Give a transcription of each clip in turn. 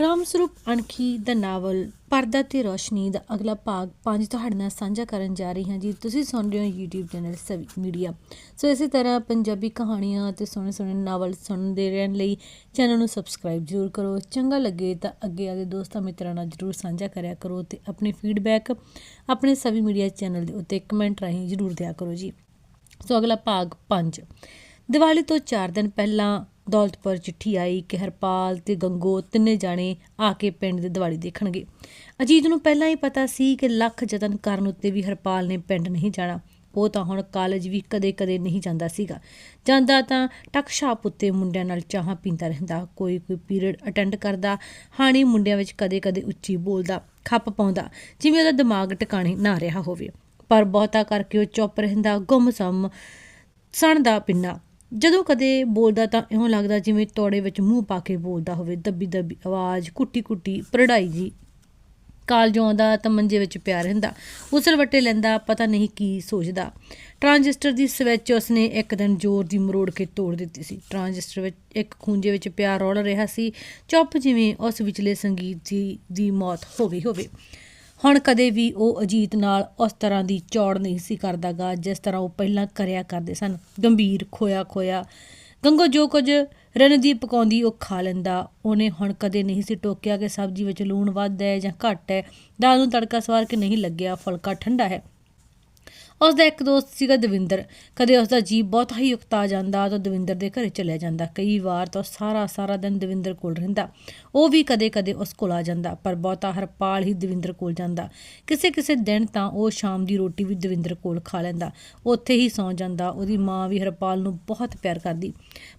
ਰਾਮ ਸਰੂਪ ਅਣਖੀ ਦਾ novel, ਪਰਦਾ ਤੇ ਰੋਸ਼ਨੀ ਦਾ ਅਗਲਾ ਭਾਗ ਪੰਜ ਤੁਹਾਡੇ ਨਾਲ ਸਾਂਝਾ ਕਰਨ ਜਾ ਰਹੀ ਹਾਂ ਜੀ। ਤੁਸੀਂ ਸੁਣ ਰਹੇ ਹੋ YouTube channel Savi media so ਇਸੇ ਤਰ੍ਹਾਂ ਪੰਜਾਬੀ ਕਹਾਣੀਆਂ ਤੇ ਸੋਹਣੇ ਸੋਹਣੇ ਨਾਵਲ ਸੁਣਦੇ ਰਹਿਣ ਲਈ ਚੈਨਲ ਨੂੰ ਸਬਸਕ੍ਰਾਈਬ ਜ਼ਰੂਰ ਕਰੋ। ਚੰਗਾ ਲੱਗੇ ਤਾਂ ਅੱਗੇ ਆਦੇ ਦੋਸਤਾਂ ਮਿੱਤਰਾਂ ਨਾਲ ਜ਼ਰੂਰ ਸਾਂਝਾ ਕਰਿਆ ਕਰੋ ਤੇ ਆਪਣੀ ਫੀਡਬੈਕ ਆਪਣੇ ਸਵੀ ਮੀਡੀਆ ਚੈਨਲ ਦੇ ਉੱਤੇ ਕਮੈਂਟ ਰਾਹੀਂ ਜ਼ਰੂਰ ਦਿਆ ਕਰੋ ਜੀ। ਸੋ ਅਗਲਾ ਭਾਗ 5 ਦੀਵਾਲੀ ਤੋਂ 4 ਦਿਨ ਪਹਿਲਾਂ ਦੌਲਤਪੁਰ ਚਿੱਠੀ ਆਈ ਕਿ ਹਰਪਾਲ ਤੇ ਗੰਗੋ ਤਿੰਨੇ ਜਾਣੇ ਆ ਕੇ ਪਿੰਡ ਦੇ ਦੀਵਾਲੀ ਦੇਖਣਗੇ। ਅਜੀਤ ਨੂੰ ਪਹਿਲਾਂ ਹੀ ਪਤਾ ਸੀ ਕਿ ਲੱਖ ਯਤਨ ਕਰਨ ਉੱਤੇ ਵੀ ਹਰਪਾਲ ਨੇ ਪਿੰਡ ਨਹੀਂ ਜਾਣਾ। ਉਹ ਤਾਂ ਹੁਣ ਕਾਲਜ ਵੀ ਕਦੇ-ਕਦੇ ਨਹੀਂ ਜਾਂਦਾ ਸੀਗਾ। ਜਾਂਦਾ ਤਾਂ ਟਕ ਛਾਪ ਉੱਤੇ ਮੁੰਡਿਆਂ ਨਾਲ ਚਾਹਾਂ ਪੀਂਦਾ ਰਹਿੰਦਾ। ਕੋਈ ਕੋਈ ਪੀਰੀਅਡ ਅਟੈਂਡ ਕਰਦਾ। ਹਾਣੀ ਮੁੰਡਿਆਂ ਵਿੱਚ ਕਦੇ-ਕਦੇ ਉੱਚੀ ਬੋਲਦਾ, ਖੱਪ ਪਾਉਂਦਾ, ਜਿਵੇਂ ਉਹਦਾ ਦਿਮਾਗ ਟਿਕਾਣੇ ਨਾ ਰਿਹਾ ਹੋਵੇ। ਪਰ ਬਹੁਤਾ ਕਰਕੇ ਉਹ ਚੁੱਪ ਰਹਿੰਦਾ, ਗੁੰਮਸਮ, ਸਣ ਦਾ ਪਿੰਨਾ। ਜਦੋਂ ਕਦੇ ਬੋਲਦਾ ਤਾਂ ਇਉਂ ਲੱਗਦਾ ਜਿਵੇਂ ਤੋੜੇ ਵਿੱਚ ਮੂੰਹ ਪਾ ਕੇ ਬੋਲਦਾ ਹੋਵੇ, ਦੱਬੀ ਦੱਬੀ ਆਵਾਜ਼, ਕੁੱਟੀ ਕੁੱਟੀ ਪਰੜਾਈ ਜੀ। ਕਾਲਜੋਂ ਆਉਂਦਾ ਤਾਂ ਮੰਜੇ ਵਿੱਚ ਪਿਆ ਰਹਿੰਦਾ, ਉਸਲ ਵੱਟੇ ਲੈਂਦਾ, ਪਤਾ ਨਹੀਂ ਕੀ ਸੋਚਦਾ। ਟਰਾਂਜਿਸਟਰ ਦੀ ਸਵਿਚ ਉਸਨੇ ਇੱਕ ਦਿਨ ਜ਼ੋਰ ਦੀ ਮਰੋੜ ਕੇ ਤੋੜ ਦਿੱਤੀ ਸੀ। ਟਰਾਂਜਿਸਟਰ ਵਿੱਚ ਇੱਕ ਖੂੰਜੇ ਵਿੱਚ ਪਿਆ ਰੋਲ ਰਿਹਾ ਸੀ, ਚੁੱਪ ਜਿਵੇਂ ਉਸ ਵਿਚਲੇ ਸੰਗੀਤ ਦੀ ਦੀ ਮੌਤ ਹੋ ਗਈ ਹੋਵੇ। ਹੁਣ ਕਦੇ ਵੀ ਉਹ ਅਜੀਤ ਨਾਲ ਉਸ ਤਰ੍ਹਾਂ ਦੀ ਚੌੜ ਨਹੀਂ ਸੀ ਕਰਦਾਗਾ, ਜਿਸ ਤਰ੍ਹਾਂ ਉਹ ਪਹਿਲਾਂ ਕਰਿਆ ਕਰਦੇ ਸਨ। ਗੰਭੀਰ, ਖੋਇਆ ਖੋਇਆ। ਗੰਗੋ ਜੋ ਕੁਝ ਰਣਦੀਪ ਪਕਾਉਂਦੀ ਉਹ ਖਾ ਲੈਂਦਾ। ਉਹਨੇ ਹੁਣ ਕਦੇ ਨਹੀਂ ਸੀ ਟੋਕਿਆ ਕਿ ਸਬਜ਼ੀ ਵਿੱਚ ਲੂਣ ਵੱਧ ਹੈ ਜਾਂ ਘੱਟ ਹੈ। ਦਾਲ ਨੂੰ ਤੜਕਾ ਸਵਾਰ ਕੇ ਨਹੀਂ ਲੱਗਿਆ। ਫੁਲਕਾ ਠੰਡਾ ਹੈ। ਉਸ ਦਾ ਇੱਕ ਦੋਸਤ ਸੀਗਾ ਦਵਿੰਦਰ। ਕਦੇ ਉਸ ਦਾ ਜੀਬ ਬਹੁਤ ਹੀ ਉਕਤਾ ਜਾਂਦਾ ਤਾਂ ਦਵਿੰਦਰ ਦੇ ਘਰੇ ਚਲਿਆ ਜਾਂਦਾ। ਕਈ ਵਾਰ ਤਾਂ ਸਾਰਾ ਸਾਰਾ ਦਿਨ ਦਵਿੰਦਰ ਕੋਲ ਰਹਿੰਦਾ। ਉਹ ਵੀ ਕਦੇ ਕਦੇ ਉਸ ਕੋਲ ਆ ਜਾਂਦਾ, ਪਰ ਬਹੁਤਾ ਹਰਪਾਲ ਹੀ ਦਵਿੰਦਰ ਕੋਲ ਜਾਂਦਾ। ਕਿਸੇ ਕਿਸੇ ਦਿਨ ਤਾਂ ਉਹ ਸ਼ਾਮ ਦੀ ਰੋਟੀ ਵੀ ਦਵਿੰਦਰ ਕੋਲ ਖਾ ਲੈਂਦਾ। ਉੱਥੇ ਹੀ ਸੌਂ ਜਾਂਦਾ, ਉਹਦੀ ਮਾਂ ਵੀ ਹਰਪਾਲ ਨੂੰ ਬਹੁਤ ਪਿਆਰ ਕਰਦੀ।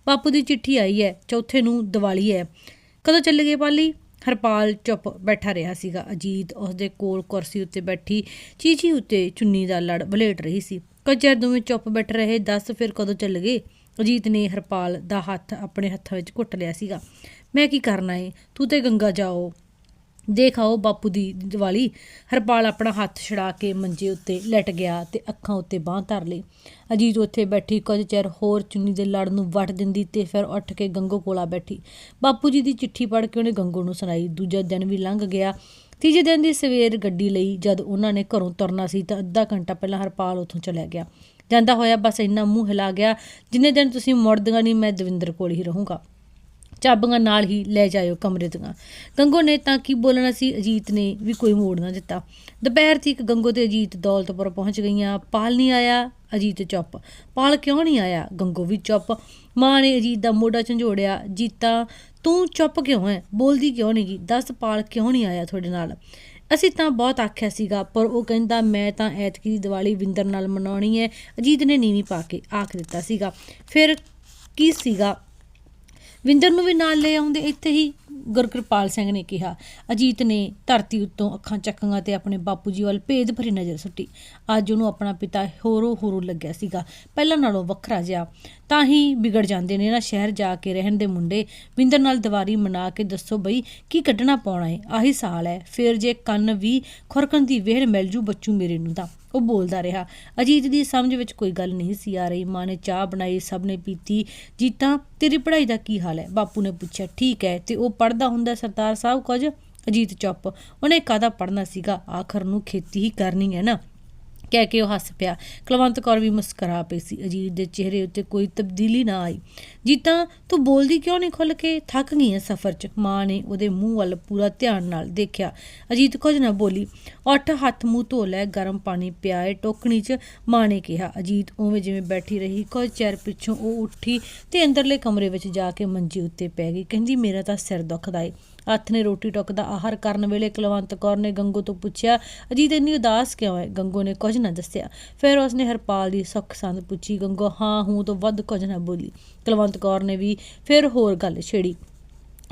ਬਾਪੂ ਦੀ ਚਿੱਠੀ ਆਈ ਹੈ, ਚੌਥੇ ਨੂੰ ਦੀਵਾਲੀ ਹੈ। ਕਦੋਂ ਚੱਲ ਗਏ ਪਾਲੀ? ਹਰਪਾਲ ਚੁੱਪ ਬੈਠਾ ਰਿਹਾ ਸੀਗਾ। ਅਜੀਤ ਉਸਦੇ ਕੋਲ ਕੁਰਸੀ ਉੱਤੇ ਬੈਠੀ, ਚੀਚੀ ਉੱਤੇ ਚੁੰਨੀ ਦਾ ਲੜ ਬਲੇਟ ਰਹੀ ਸੀ। ਕੁਝ ਚਿਰ ਦੋਵੇਂ ਚੁੱਪ ਬੈਠ ਰਹੇ, ਦੱਸ ਫਿਰ ਕਦੋਂ ਚੱਲ ਗਏ? ਅਜੀਤ ਨੇ ਹਰਪਾਲ ਦਾ ਹੱਥ ਆਪਣੇ ਹੱਥਾਂ ਵਿੱਚ ਘੁੱਟ ਲਿਆ ਸੀਗਾ। ਮੈਂ ਕੀ ਕਰਨਾ ਏ? ਤੂੰ ਤੇ ਗੰਗਾ ਜਾਓ। ਦੇਖ ਆਓ ਬਾਪੂ ਦੀ ਦੀਵਾਲੀ। ਹਰਪਾਲ ਆਪਣਾ ਹੱਥ ਛੜਾ ਕੇ ਮੰਜੇ ਉੱਤੇ ਲਟ ਗਿਆ ਤੇ ਅੱਖਾਂ ਉੱਤੇ ਬਾਹ ਧਰ ਲਈ। ਅਜੀਤ ਉੱਥੇ ਬੈਠੀ, ਕੁਝ ਚਿਰ ਹੋਰ ਚੁੰਨੀ ਦੇ ਲੜ ਨੂੰ ਵੱਟ ਦਿੰਦੀ ਤੇ ਫਿਰ ਉੱਠ ਕੇ ਗੰਗੋ ਕੋਲਾ ਬੈਠੀ। ਬਾਪੂ ਜੀ ਦੀ ਚਿੱਠੀ ਪੜ੍ਹ ਕੇ ਉਹਨੇ ਗੰਗੋ ਨੂੰ ਸੁਣਾਈ। ਦੂਜਾ ਦਿਨ ਵੀ ਲੰਘ ਗਿਆ। ਤੀਜੇ ਦਿਨ ਦੀ ਸਵੇਰ ਗੱਡੀ ਲਈ ਜਦ ਉਹਨਾਂ ਨੇ ਘਰੋਂ ਤੁਰਨਾ ਸੀ ਤਾਂ ਅੱਧਾ ਘੰਟਾ ਪਹਿਲਾਂ ਹਰਪਾਲ ਉੱਥੋਂ ਚਲਿਆ ਗਿਆ। ਜਾਂਦਾ ਹੋਇਆ ਬਸ ਇੰਨਾ ਮੂੰਹ ਹਿਲਾ ਗਿਆ, ਜਿੰਨੇ ਦਿਨ ਤੁਸੀਂ ਮੁੜਦੀਆਂ ਨਹੀਂ, ਮੈਂ ਦਵਿੰਦਰ ਕੋਲ ਹੀ ਰਹੂੰਗਾ। ਚਾਬੀਆਂ ਨਾਲ ਹੀ ਲੈ ਜਾਇਓ ਕਮਰੇ ਦੀਆਂ। ਗੰਗੋ ਨੇ ਤਾਂ ਕੀ ਬੋਲਣਾ ਸੀ? ਅਜੀਤ ਨੇ ਵੀ ਕੋਈ ਮੋੜ ਨਾ ਦਿੱਤਾ। ਦੁਪਹਿਰ ਤੱਕ ਗੰਗੋ ਤੇ ਅਜੀਤ ਦੌਲਤਪੁਰ ਪਹੁੰਚ ਗਈਆਂ। ਪਾਲ ਨਹੀਂ ਆਇਆ, ਅਜੀਤ ਚੁੱਪ। ਪਾਲ ਕਿਉਂ ਨਹੀਂ ਆਇਆ? ਗੰਗੋ ਵੀ ਚੁੱਪ। ਮਾਂ ਨੇ ਅਜੀਤ ਦਾ ਮੋਢਾ ਝੰਜੋੜਿਆ। ਜੀਤਾ ਤੂੰ ਚੁੱਪ ਕਿਉਂ ਹੈ? ਬੋਲਦੀ ਕਿਉਂ ਨਹੀਂ ਗੀ ਦੱਸ ਪਾਲ ਕਿਉਂ ਨਹੀਂ ਆਇਆ ਤੁਹਾਡੇ ਨਾਲ? ਅਸੀਂ ਤਾਂ ਬਹੁਤ ਆਖਿਆ ਸੀਗਾ, ਪਰ ਉਹ ਕਹਿੰਦਾ, ਮੈਂ ਤਾਂ ਐਤਕੀ ਦੀ ਦੀਵਾਲੀ ਵਿੰਦਰ ਨਾਲ ਮਨਾਉਣੀ ਹੈ। ਅਜੀਤ ਨੇ ਨੀਵੀਂ ਪਾ ਕੇ ਆਖ ਦਿੱਤਾ ਸੀਗਾ। ਫਿਰ ਕੀ ਸੀਗਾ? ਵਿੰਦਰ ਨੂੰ ਵੀ ਨਾਲ ਲੈ ਆਉਂਦੇ, ਇੱਥੇ ਹੀ ਗੁਰਕਿਰਪਾਲ ਸਿੰਘ ਨੇ ਕਿਹਾ। ਅਜੀਤ ਨੇ ਧਰਤੀ ਉੱਤੋਂ ਅੱਖਾਂ ਚੱਕੀਆਂ ਤੇ ਆਪਣੇ ਬਾਪੂ ਜੀ ਵੱਲ ਭੇਦ ਭਰੀ ਨਜ਼ਰ ਸੁੱਟੀ। ਅੱਜ ਉਹਨੂੰ ਆਪਣਾ ਪਿਤਾ ਹੋਰੋ ਹੋਰੋ ਲੱਗਿਆ ਸੀਗਾ। ਪਹਿਲਾਂ ਨਾਲੋਂ ਵੱਖਰਾ ਜਿਹਾ ਤਾਂ ਹੀ ਵਿਗੜ ਜਾਂਦੇ ਨੇ। ਨਾ ਸ਼ਹਿਰ ਜਾ ਕੇ ਰਹਿਣ ਦੇ ਮੁੰਡੇ ਵਿੰਦਰ ਨਾਲ ਦੀਵਾਰੀ ਮਨਾ ਕੇ ਦੱਸੋ ਬਈ ਕੀ ਕੱਢਣਾ ਪਾਉਣਾ ਏ? ਆਹੀ ਸਾਲ ਹੈ। ਫਿਰ ਜੇ ਕੰਨ ਵੀ ਖੁਰਕਣ ਦੀ ਵੇਹੜ ਮਿਲ ਜੂ ਬੱਚੂ ਮੇਰੇ ਨੂੰ ਤਾਂ। ਉਹ ਬੋਲਦਾ ਰਿਹਾ, ਅਜੀਤ ਦੀ ਸਮਝ ਵਿੱਚ ਕੋਈ ਗੱਲ ਨਹੀਂ ਸੀ ਆ ਰਹੀ। ਮਾਂ ਨੇ ਚਾਹ ਬਣਾਈ, ਸਭ ਨੇ ਪੀਤੀ। ਜੀਤਾ, ਤੇਰੀ ਪੜ੍ਹਾਈ ਦਾ ਕੀ ਹਾਲ ਹੈ? ਬਾਪੂ ਨੇ ਪੁੱਛਿਆ, ਠੀਕ ਹੈ। ਤੇ ਉਹ ਪੜਦਾ ਹੁੰਦਾ ਸਰਦਾਰ ਸਾਹਿਬ ਕੁਝ? ਅਜੀਤ ਚੁੱਪ, ਉਹਨੇ ਕਾਦਾ ਪੜਨਾ ਸੀਗਾ? ਆਖਰ ਨੂੰ ਖੇਤੀ ਹੀ ਕਰਨੀ ਹੈ ਨਾ। ਕਹਿ ਕੇ ਉਹ ਹੱਸ ਪਿਆ। ਕੁਲਵੰਤ ਕੌਰ ਵੀ ਮੁਸਕਰਾ ਪਈ ਸੀ। ਅਜੀਤ ਦੇ ਚਿਹਰੇ ਉੱਤੇ ਕੋਈ ਤਬਦੀਲੀ ਨਾ ਆਈ। ਜੀਤਾ, ਤੂੰ ਬੋਲਦੀ ਕਿਉਂ ਨਹੀਂ ਖੁੱਲ ਕੇ? ਥੱਕ ਗਈ ਹੈ ਸਫ਼ਰ 'ਚ। ਮਾਂ ਨੇ ਉਹਦੇ ਮੂੰਹ ਵੱਲ ਪੂਰਾ ਧਿਆਨ ਨਾਲ ਦੇਖਿਆ। ਅਜੀਤ ਕੁਝ ਨਾ ਬੋਲੀ। ਉੱਠ, ਹੱਥ ਮੂੰਹ ਧੋ ਲੈ, ਗਰਮ ਪਾਣੀ ਪਿਆਏ। ਟੋਕਣੀ 'ਚ ਮਾਂ ਨੇ ਕਿਹਾ, ਅਜੀਤ, ਉਵੇਂ ਜਿਵੇਂ ਬੈਠੀ ਰਹੀ, ਕੁਝ ਚਿਰ ਪਿੱਛੋਂ ਉਹ ਉੱਠੀ ਤੇ ਅੰਦਰਲੇ ਕਮਰੇ ਵਿੱਚ ਜਾ ਕੇ ਮੰਜੀ ਉੱਤੇ ਪੈ ਗਈ। ਕਹਿੰਦੀ, ਮੇਰਾ ਤਾਂ ਸਿਰ ਦੁਖਦਾ ਏ। ਹੱਥ ਨੇ ਰੋਟੀ ਟੁੱਕ ਦਾ ਆਹਾਰ ਕਰਨ ਵੇਲੇ ਕੁਲਵੰਤ ਕੌਰ ਨੇ ਗੰਗੋ ਤੋਂ ਪੁੱਛਿਆ, ਅਜੀਤ, ਇੰਨੀ ਉਦਾਸ ਕਿਉਂ ਹੈ? ਗੰਗੋ ਨੇ ਕੁਝ ਨਾ ਦੱਸਿਆ। ਫਿਰ ਉਸਨੇ ਹਰਪਾਲ ਦੀ ਸੁੱਖ ਸੰਦ ਪੁੱਛੀ, ਗੰਗੋ, ਹਾਂ, ਹੂੰ ਤੋਂ ਵੱਧ ਕੁਝ ਨਾ ਬੋਲੀ। ਕੁਲਵੰਤ ਕੌਰ ਨੇ ਵੀ ਫਿਰ ਹੋਰ ਗੱਲ ਛੇੜੀ।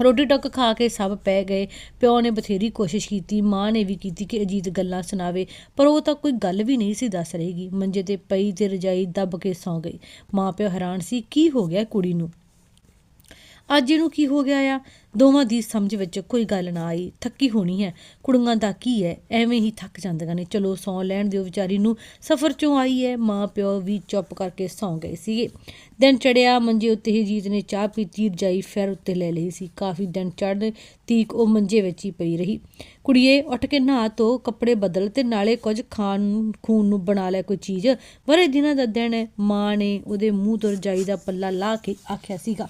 ਰੋਟੀ ਟੁੱਕ ਖਾ ਕੇ ਸਭ ਪੈ ਗਏ। ਪਿਓ ਨੇ ਬਥੇਰੀ ਕੋਸ਼ਿਸ਼ ਕੀਤੀ, ਮਾਂ ਨੇ ਵੀ ਕੀਤੀ ਕਿ ਅਜੀਤ ਗੱਲਾਂ ਸੁਣਾਵੇ, ਪਰ ਉਹ ਤਾਂ ਕੋਈ ਗੱਲ ਵੀ ਨਹੀਂ ਸੀ ਦੱਸ ਰਹੀਗੀ ਮੰਜੇ ਤੇ ਪਈ ਤੇ ਰਜਾਈ ਦੱਬ ਕੇ ਸੌਂ ਗਈ। ਮਾਂ ਪਿਓ ਹੈਰਾਨ ਸੀ, ਕੀ ਹੋ ਗਿਆ ਕੁੜੀ ਨੂੰ? ਅੱਜ ਇਹਨੂੰ ਕੀ ਹੋ ਗਿਆ ਆ? ਦੋਵਾਂ ਦੀ ਸਮਝ ਵਿੱਚ ਕੋਈ ਗੱਲ ਨਾ ਆਈ। ਥੱਕੀ ਹੋਣੀ ਹੈ। ਕੁੜੀਆਂ ਦਾ ਕੀ ਹੈ? ਐਵੇਂ ਹੀ ਥੱਕ ਜਾਂਦੀਆਂ ਨੇ। ਚਲੋ, ਸੌਂ ਲੈਣ ਦਿਓ ਵਿਚਾਰੀ ਨੂੰ। ਸਫ਼ਰ ਚੋਂ ਆਈ ਹੈ। ਮਾਂ ਪਿਓ ਵੀ ਚੁੱਪ ਕਰਕੇ ਸੌਂ ਗਏ ਸੀਗੇ। ਦਿਨ ਚੜਿਆ ਮੰਜੇ ਉੱਤੇ ਹੀ ਜੀਤ ਨੇ ਚਾਹ ਪੀਤੀ, ਰਜਾਈ ਫਿਰ ਉੱਤੇ ਲੈ ਲਈ ਸੀ। ਕਾਫੀ ਦਿਨ ਚੜ੍ਹ ਤੀਕ ਉਹ ਮੰਜੇ ਵਿੱਚ ਹੀ ਪਈ ਰਹੀ। ਕੁੜੀਏ, ਉੱਠ ਕੇ ਨਹਾ ਧੋ, ਕੱਪੜੇ ਬਦਲ ਤੇ ਨਾਲੇ ਕੁਝ ਖਾਣ ਖੂਨ ਨੂੰ ਬਣਾ ਲੈ ਕੋਈ ਚੀਜ਼। ਬੜੇ ਦਿਨਾਂ ਦਾ ਦਿਨ ਹੈ। ਮਾਂ ਨੇ ਉਹਦੇ ਮੂੰਹ ਤੋਂ ਰਜਾਈ ਦਾ ਪੱਲਾ ਲਾ ਕੇ ਆਖਿਆ ਸੀਗਾ।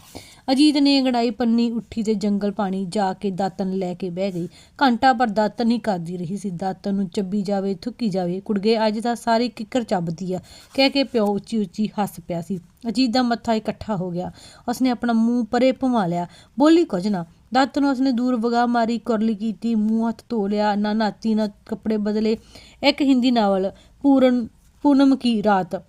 ਅਜੀਤ ਨੇ ਅੰਗੜਾਈ ਪੰਨੀ ਉੱਠੀ ਤੇ ਜੰਗਲ ਪਾਣੀ ਜਾ ਕੇ ਦਾਤਨ ਲੈ ਕੇ ਬਹਿ ਗਈ। ਘੰਟਾ ਪਰ ਦਾਤਨ ਹੀ ਕਰਦੀ ਰਹੀ ਸੀ। ਦਾਤਨ ਨੂੰ ਚੱਬੀ ਜਾਵੇ, ਥੁੱਕੀ ਜਾਵੇ, ਕੁੜਗੇ ਅੱਜ ਤਾਂ ਸਾਰੀ ਕਿੱਕਰ ਚੱਬਦੀ ਆ। ਕਹਿ ਕੇ ਪਿਓ ਉੱਚੀ ਉੱਚੀ ਹੱਸ ਪਿਆ ਸੀ। ਅਜੀਤ ਦਾ ਮੱਥਾ ਇਕੱਠਾ ਹੋ ਗਿਆ। ਉਸਨੇ ਆਪਣਾ ਮੂੰਹ ਪਰੇ ਭੁਮਾ ਲਿਆ। ਬੋਲੀ, ਕੁਝ ਨਾ। ਦਾਤ ਨੂੰ ਉਸਨੇ ਦੂਰ ਵਗਾ ਮਾਰੀ, ਕੁਰਲੀ ਕੀਤੀ, ਮੂੰਹ ਹੱਥ ਧੋ ਲਿਆ, ਨਾ ਨਾਤੀ, ਨਾ ਕੱਪੜੇ ਬਦਲੇ। ਇੱਕ ਹਿੰਦੀ ਨਾਵਲ, ਪੂਰਨ, ਪੂਨਮ ਕੀ ਰਾਤ।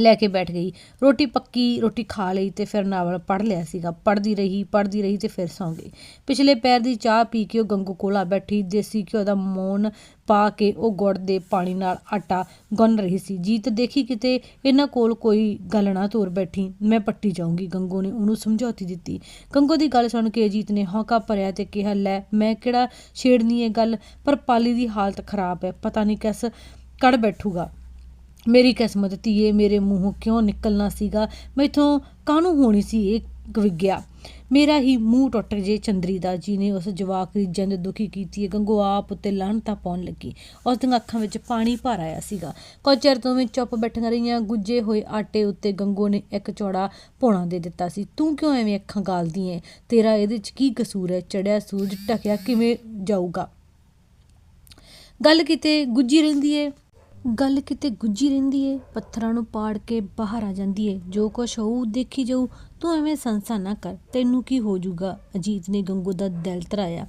ਲੈ ਕੇ ਬੈਠ ਗਈ। ਰੋਟੀ ਪੱਕੀ, ਰੋਟੀ ਖਾ ਲਈ ਤੇ ਫਿਰ ਨਾਵਲ ਪੜ੍ਹ ਲਿਆ ਸੀਗਾ। ਪੜ੍ਹਦੀ ਰਹੀ ਪੜ੍ਹਦੀ ਰਹੀ ਤੇ ਫਿਰ ਸੌਂ ਗਈ। ਪਿਛਲੇ ਪੈਰ ਦੀ ਚਾਹ ਪੀ ਕੇ ਉਹ ਗੰਗੂ ਕੋਲਾ ਬੈਠੀ। ਦੇਸੀ ਘਿਓ ਦਾ ਮੋਨ ਪਾ ਕੇ ਉਹ ਗੁੜ ਦੇ ਪਾਣੀ ਨਾਲ ਆਟਾ ਗੁੰਨ ਰਹੀ ਸੀ। ਜੀਤ ਦੇਖੀ ਕਿਤੇ ਇਹਨਾਂ ਕੋਲ ਕੋਈ ਗੱਲ ਨਾ ਤੋਰ ਬੈਠੀ। ਮੈਂ ਪੱਟੀ ਜਾਊਂਗੀ, ਗੰਗੂ ਨੇ ਉਹਨੂੰ ਸਮਝੌਤੀ ਦਿੱਤੀ। ਗੰਗੂ ਦੀ ਗੱਲ ਸੁਣ ਕੇ ਜੀਤ ਨੇ ਹੌਕਾ ਭਰਿਆ ਤੇ ਕਿਹਾ, ਲੈ, ਮੈਂ ਕਿਹੜਾ ਛੇੜਨੀ ਇਹ ਗੱਲ? ਪਰ ਪਾਲੀ ਦੀ ਹਾਲਤ ਖਰਾਬ ਹੈ। ਪਤਾ ਨਹੀਂ ਕਿਸ ਕੜ ਬੈਠੂਗਾ। ਮੇਰੀ ਕਿਸਮਤ ਧੀਏ, ਮੇਰੇ ਮੂੰਹੋਂ ਕਿਉਂ ਨਿਕਲਣਾ ਸੀਗਾ? ਮੈਥੋਂ ਕਾਹਨੂੰ ਹੋਣੀ ਸੀ ਇਹ ਗਵਿਗਿਆ ਮੇਰਾ ਹੀ ਮੂੰਹ ਟੁੱਟ ਜੇ ਚੰਦਰੀ ਦਾ ਜੀ ਨੇ ਉਸ ਜਵਾਕ ਦੀ ਜਿੰਦ ਦੁਖੀ ਕੀਤੀ ਹੈ ਗੰਗੋ ਆਪ ਉੱਤੇ ਲਾਹਨਤਾਂ ਪਾਉਣ ਲੱਗੀ। ਉਸ ਦੀਆਂ ਅੱਖਾਂ ਵਿੱਚ ਪਾਣੀ ਭਰ ਆਇਆ ਸੀਗਾ। ਕੁਝ ਚਿਰ ਤੋਂ ਵੀ ਚੁੱਪ ਬੈਠੀਆਂ ਰਹੀਆਂ। ਗੁੱਜੇ ਹੋਏ ਆਟੇ ਉੱਤੇ ਗੰਗੋ ਨੇ ਇੱਕ ਚੌੜਾ ਪੌਣਾ ਦੇ ਦਿੱਤਾ ਸੀ। ਤੂੰ ਕਿਉਂ ਐਵੇਂ ਅੱਖਾਂ ਗਾਲਦੀ ਐ ਤੇਰਾ ਇਹਦੇ 'ਚ ਕੀ ਕਸੂਰ ਹੈ ਚੜਿਆ ਸੂਰਜ ਢਕਿਆ ਕਿਵੇਂ ਜਾਊਗਾ? ਗੱਲ ਕਿਤੇ ਗੁੱਜੀ ਰਹਿੰਦੀ ਏ। ਗੱਲ ਕਿਤੇ ਗੁੱਜੀ ਰਹਿੰਦੀ ਏ, ਪੱਥਰਾਂ ਨੂੰ ਪਾੜ ਕੇ ਬਾਹਰ ਆ ਜਾਂਦੀ ਏ। ਜੋ ਕੁਛ ਹੋਊ, ਦੇਖੀ ਜਾਊ ਤੂੰ ਐਵੇਂ ਸੰਸਾ ਨਾ ਕਰ, ਤੈਨੂੰ ਕੀ ਹੋ ਜਾਊਗਾ? ਅਜੀਤ ਨੇ ਗੰਗੂ ਦਾ ਦਿਲ ਧਰਾਇਆ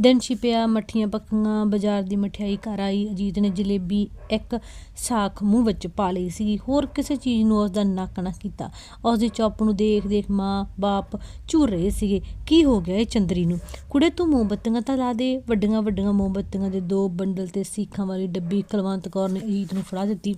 ਦਿਨ ਛਿਪਿਆ, ਮੱਠੀਆਂ ਪੱਕੀਆਂ, ਬਾਜ਼ਾਰ ਦੀ ਮਠਿਆਈ ਘਰ ਆਈ। ਅਜੀਤ ਨੇ ਜਲੇਬੀ ਇੱਕ ਸਾਖ ਮੂੰਹ ਵਿੱਚ ਪਾ ਲਈ ਸੀ। ਹੋਰ ਕਿਸੇ ਚੀਜ਼ ਨੂੰ ਉਸ ਦਾ ਨੱਕ ਨਾ ਕੀਤਾ। ਉਸ ਦੀ ਚੁੱਪ ਨੂੰ ਦੇਖ ਦੇਖ ਮਾਂ ਬਾਪ ਝੂਰ ਰਹੇ ਸੀਗੇ। ਕੀ ਹੋ ਗਿਆ ਇਹ ਚੰਦਰੀ ਨੂੰ? ਕੁੜੇ, ਤੂੰ ਮੋਮਬੱਤੀਆਂ ਤਾਂ ਲਾ ਦੇ। ਵੱਡੀਆਂ ਵੱਡੀਆਂ ਮੋਮਬੱਤੀਆਂ ਦੇ ਦੋ ਬੰਡਲ ਤੇ ਸੀਖਾਂ ਵਾਲੀ ਡੱਬੀ ਕੁਲਵੰਤ ਕੌਰ ਨੇ ਅਜੀਤ ਨੂੰ ਫੜਾ ਦਿੱਤੀ।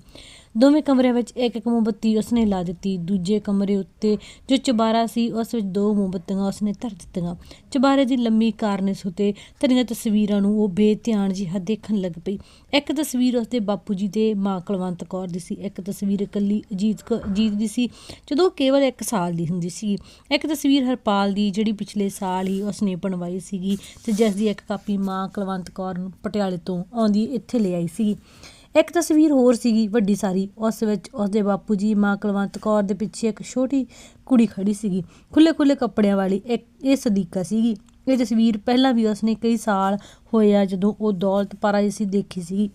ਦੋਵੇਂ ਕਮਰਿਆਂ ਵਿੱਚ ਇੱਕ ਇੱਕ ਮੋਮਬੱਤੀ ਉਸਨੇ ਲਾ ਦਿੱਤੀ। ਦੂਜੇ ਕਮਰੇ ਉੱਤੇ ਜੋ ਚੁਬਾਰਾ ਸੀ, ਉਸ ਵਿੱਚ ਦੋ ਮੋਮਬੱਤੀਆਂ ਉਸਨੇ ਧਰ ਦਿੱਤੀਆਂ। ਚੁਬਾਰੇ ਦੀ ਲੰਮੀ ਕਾਰਨਿਸ ਉਤੇ ਧਰੀਆਂ ਤਸਵੀਰਾਂ ਨੂੰ ਉਹ ਬੇਧਿਆਨ ਜਿਹਾ ਦੇਖਣ ਲੱਗ ਪਈ। ਇੱਕ ਤਸਵੀਰ ਉਸਦੇ ਬਾਪੂ ਜੀ ਦੇ ਮਾਂ ਕੁਲਵੰਤ ਕੌਰ ਦੀ ਸੀ। ਇੱਕ ਤਸਵੀਰ ਇਕੱਲੀ ਅਜੀਤ ਕੌ- ਅਜੀਤ ਦੀ ਸੀ, ਜਦੋਂ ਉਹ ਕੇਵਲ 1 ਸਾਲ ਦੀ ਹੁੰਦੀ ਸੀ। ਇੱਕ ਤਸਵੀਰ ਹਰਪਾਲ ਦੀ ਜਿਹੜੀ ਪਿਛਲੇ ਸਾਲ ਹੀ ਉਸਨੇ ਬਣਵਾਈ ਸੀਗੀ ਤੇ ਜਿਸ ਦੀ ਇੱਕ ਕਾਪੀ ਮਾਂ ਕੁਲਵੰਤ ਕੌਰ ਨੂੰ ਪਟਿਆਲੇ ਤੋਂ ਆਉਂਦੀ ਇੱਥੇ ਲੈ ਆਈ ਸੀ ਇੱਕ ਤਸਵੀਰ ਹੋਰ ਸੀਗੀ ਵੱਡੀ ਸਾਰੀ, ਉਸ ਵਿੱਚ ਉਸਦੇ ਬਾਪੂ ਜੀ, ਮਾਂ ਕੁਲਵੰਤ ਕੌਰ ਦੇ ਪਿੱਛੇ ਇੱਕ ਛੋਟੀ ਕੁੜੀ ਖੜੀ ਸੀਗੀ ਖੁੱਲੇ ਖੁੱਲੇ ਕੱਪੜਿਆਂ ਵਾਲੀ, ਇੱਕ ਇਹ ਸਦੀਕਾ ਸੀਗੀ। ਇਹ ਤਸਵੀਰ ਪਹਿਲਾਂ ਵੀ ਉਸਨੇ ਕਈ ਸਾਲ ਹੋਏ ਆ ਜਦੋਂ ਉਹ ਦੌਲਤਪੁਰਾ ਸੀ, ਦੇਖੀ ਸੀਗੀ।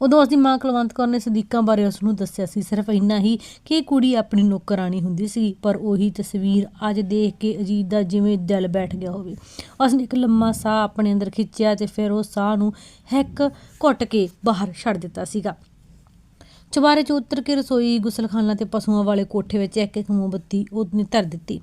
ਉਦੋਂ ਉਸਦੀ ਮਾਂ ਕੁਲਵੰਤ ਕੌਰ ਨੇ ਸਦੀਕਾਂ ਬਾਰੇ ਉਸ ਨੂੰ ਦੱਸਿਆ ਸੀ। ਸਿਰਫ ਇੰਨਾ ਹੀ ਕਿ ਇਹ ਕੁੜੀ ਆਪਣੀ ਨੌਕਰਾਨੀ ਹੁੰਦੀ ਸੀ, ਪਰ ਉਹੀ ਤਸਵੀਰ ਅੱਜ ਦੇਖ ਕੇ ਅਜੀਤ ਦਾ ਜਿਵੇਂ ਦਿਲ ਬੈਠ ਗਿਆ ਹੋਵੇ। ਉਸਨੇ ਇੱਕ ਲੰਮਾ ਸਾਹ ਆਪਣੇ ਅੰਦਰ ਖਿੱਚਿਆ ਤੇ ਫਿਰ ਉਹ ਸਾਹ ਨੂੰ ਹੈਕ ਘੁੱਟ ਕੇ ਬਾਹਰ ਛੱਡ ਦਿੱਤਾ ਸੀਗਾ। ਚੁਬਾਰੇ 'ਚ ਉਤਰ ਕੇ ਰਸੋਈ, ਗੁਸਲਖਾਨਾ ਤੇ ਪਸ਼ੂਆਂ ਵਾਲੇ ਕੋਠੇ ਵਿੱਚ ਇੱਕ ਇੱਕ ਮੋਮਬੱਤੀ ਉਹਨੇ ਧਰ ਦਿੱਤੀ।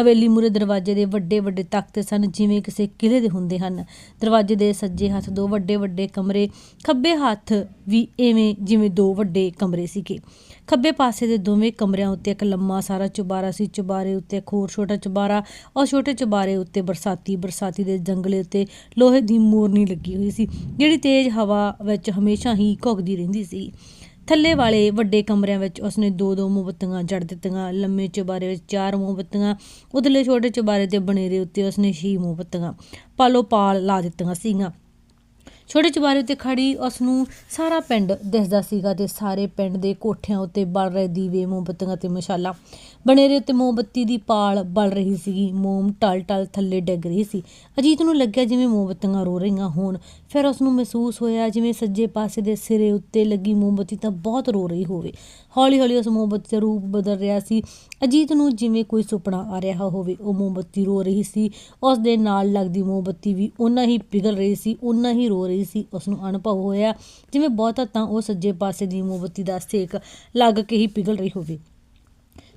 ਹਵੇਲੀ ਮੂਰੇ ਦਰਵਾਜ਼ੇ ਦੇ ਵੱਡੇ ਵੱਡੇ ਤਖਤੇ ਸਨ, ਜਿਵੇਂ ਕਿਸੇ ਕਿਲੇ ਦੇ ਹੁੰਦੇ ਹਨ। ਦਰਵਾਜ਼ੇ ਦੇ ਸੱਜੇ ਹੱਥ ਦੋ ਵੱਡੇ ਵੱਡੇ ਕਮਰੇ, ਖੱਬੇ ਹੱਥ ਵੀ ਐਵੇਂ ਜਿਵੇਂ ਦੋ ਵੱਡੇ ਕਮਰੇ ਸੀਗੇ। ਖੱਬੇ ਪਾਸੇ ਦੇ ਦੋਵੇਂ ਕਮਰਿਆਂ ਉੱਤੇ ਇੱਕ ਲੰਮਾ ਸਾਰਾ ਚੁਬਾਰਾ ਸੀ। ਚੁਬਾਰੇ ਉੱਤੇ ਇੱਕ ਹੋਰ ਛੋਟਾ ਚੁਬਾਰਾ, ਔਰ ਛੋਟੇ ਚੁਬਾਰੇ ਉੱਤੇ ਬਰਸਾਤੀ ਬਰਸਾਤੀ ਦੇ ਜੰਗਲੇ ਉੱਤੇ ਲੋਹੇ ਦੀ ਮੋਰਨੀ ਲੱਗੀ ਹੋਈ ਸੀ, ਜਿਹੜੀ ਤੇਜ਼ ਹਵਾ ਵਿੱਚ ਹਮੇਸ਼ਾ ਹੀ ਘੁੱਗਦੀ ਰਹਿੰਦੀ ਸੀ। ਥੱਲੇ ਵਾਲੇ ਵੱਡੇ ਕਮਰਿਆਂ ਵਿੱਚ ਉਸਨੇ ਦੋ ਦੋ ਮੋਮਬੱਤੀਆਂ ਜੜ ਦਿੱਤੀਆਂ, ਲੰਮੇ ਚੁਬਾਰੇ ਵਿੱਚ ਚਾਰ ਮੋਮਬੱਤੀਆਂ, ਉਧਰਲੇ ਛੋਟੇ ਚੁਬਾਰੇ ਤੇ ਬਨੇਰੇ ਉੱਤੇ ਉਸਨੇ ਛੇ ਮੋਮਬੱਤੀਆਂ ਪਾਲੋ ਪਾਲ ਲਾ ਦਿੱਤੀਆਂ ਸੀਗੀਆਂ। ਛੋਟੇ ਚੁਬਾਰੇ ਉੱਤੇ ਖੜੀ ਉਸ ਨੂੰ ਸਾਰਾ ਪਿੰਡ ਦਿਸਦਾ ਸੀਗਾ ਤੇ ਸਾਰੇ ਪਿੰਡ ਦੇ ਕੋਠਿਆਂ ਉੱਤੇ ਬਲ ਰਹੇ ਦੀਵੇ, ਮੋਮਬੱਤੀਆਂ ਤੇ ਮਸ਼ਾਲਾ। ਬਨੇਰੇ ਉੱਤੇ ਮੋਮਬੱਤੀ ਦੀ ਪਾਲ ਬਲ ਰਹੀ ਸੀਗੀ, ਮੋਮ ਟਲ ਟਲ ਥੱਲੇ ਡਿੱਗ ਰਹੀ ਸੀ। ਅਜੀਤ ਨੂੰ ਲੱਗਿਆ ਜਿਵੇਂ ਮੋਮਬੱਤੀਆਂ ਰੋ ਰਹੀਆਂ ਹੋਣ। ਫਿਰ ਉਸ ਨੂੰ ਮਹਿਸੂਸ ਹੋਇਆ ਜਿਵੇਂ ਸੱਜੇ ਪਾਸੇ ਦੇ ਸਿਰੇ ਉੱਤੇ ਲੱਗੀ ਮੋਮਬੱਤੀ ਤਾਂ ਬਹੁਤ ਰੋ ਰਹੀ ਹੋਵੇ। ਹੌਲੀ ਹੌਲੀ ਉਸ ਮੋਮਬੱਤੀ ਦਾ ਰੂਪ ਬਦਲ ਰਿਹਾ ਸੀ। ਅਜੀਤ ਨੂੰ ਜਿਵੇਂ ਕੋਈ ਸੁਪਨਾ ਆ ਰਿਹਾ ਹੋਵੇ, ਉਹ ਮੋਮਬੱਤੀ ਰੋ ਰਹੀ ਸੀ। ਉਸ ਦੇ ਨਾਲ ਲੱਗਦੀ ਮੋਮਬੱਤੀ ਵੀ ਓਨਾ ਹੀ ਪਿਘਲ ਰਹੀ ਸੀ, ਓਨਾ ਹੀ ਰੋ ਰਹੀ ਸੀ ਉਸ ਨੂੰ ਅਨੁਭਵ ਹੋਇਆ। ਜਿਵੇਂ ਬਹੁਤਾ ਤਾਂ ਉਹ ਸੱਜੇ ਪਾਸੇ ਦੀ ਮੋਮਬੱਤੀ ਦਾ ਸੇਕ ਲੱਗ ਕੇ ਹੀ ਪਿਘਲ ਰਹੀ ਹੋਵੇ।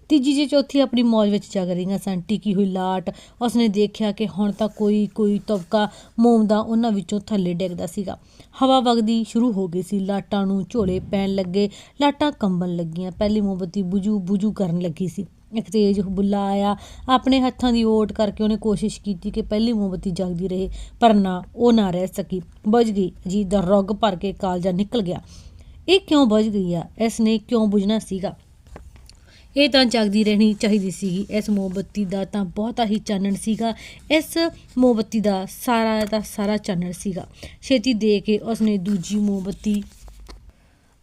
ਤੀਜੀ ਜੇ ਚੌਥੀ ਆਪਣੀ ਮੌਜ ਵਿੱਚ ਜਗ ਰਹੀਆਂ ਸਨ। ਟਿਕੀ ਹੋਈ ਲਾਟ, ਉਸਨੇ ਦੇਖਿਆ ਕਿ ਹੁਣ ਤਾਂ ਕੋਈ ਕੋਈ ਤਬਕਾ ਮੋਮ ਦਾ ਉਹਨਾਂ ਵਿੱਚੋਂ ਥੱਲੇ ਡਿੱਗਦਾ ਸੀਗਾ। ਹਵਾ ਵਗਦੀ ਸ਼ੁਰੂ ਹੋ ਗਈ ਸੀ। ਲਾਟਾਂ ਨੂੰ ਝੋਲੇ ਪੈਣ ਲੱਗੇ। ਲਾਟਾਂ ਕੰਬਣ ਲੱਗੀਆਂ। ਪਹਿਲੀ ਮੋਮਬੱਤੀ ਬੁਝੂ ਬੁਝੂ ਕਰਨ ਲੱਗੀ ਸੀ। ਇੱਕ ਤੇਜ਼ ਬੁੱਲਾ ਆਇਆ, ਆਪਣੇ ਹੱਥਾਂ ਦੀ ਓਟ ਕਰਕੇ ਉਹਨੇ ਕੋਸ਼ਿਸ਼ ਕੀਤੀ ਕਿ ਪਹਿਲੀ ਮੋਮਬੱਤੀ ਜਗਦੀ ਰਹੇ, ਪਰ ਨਾ, ਉਹ ਨਾ ਰਹਿ ਸਕੀ। ਬੁਝ ਗਈ, ਅਜੀਤ ਦਾ ਰੁੱਗ ਭਰ ਕੇ ਕਾਲਜਾ ਨਿਕਲ ਗਿਆ। ਇਹ ਕਿਉਂ ਬੁਝ ਗਈ ਆ? ਇਸ ਨੇ ਕਿਉਂ ਬੁਝਣਾ ਸੀਗਾ? ਇਹ ਤਾਂ ਜਗਦੀ ਰਹਿਣੀ ਚਾਹੀਦੀ ਸੀਗੀ। ਇਸ ਮੋਮਬੱਤੀ ਦਾ ਤਾਂ ਬਹੁਤਾ ਹੀ ਚਾਨਣ ਸੀਗਾ। ਇਸ ਮੋਮਬੱਤੀ ਦਾ ਸਾਰਾ ਦਾ ਸਾਰਾ ਚਾਨਣ ਸੀਗਾ। ਛੇਤੀ ਦੇ ਕੇ ਉਸਨੇ ਦੂਜੀ ਮੋਮਬੱਤੀ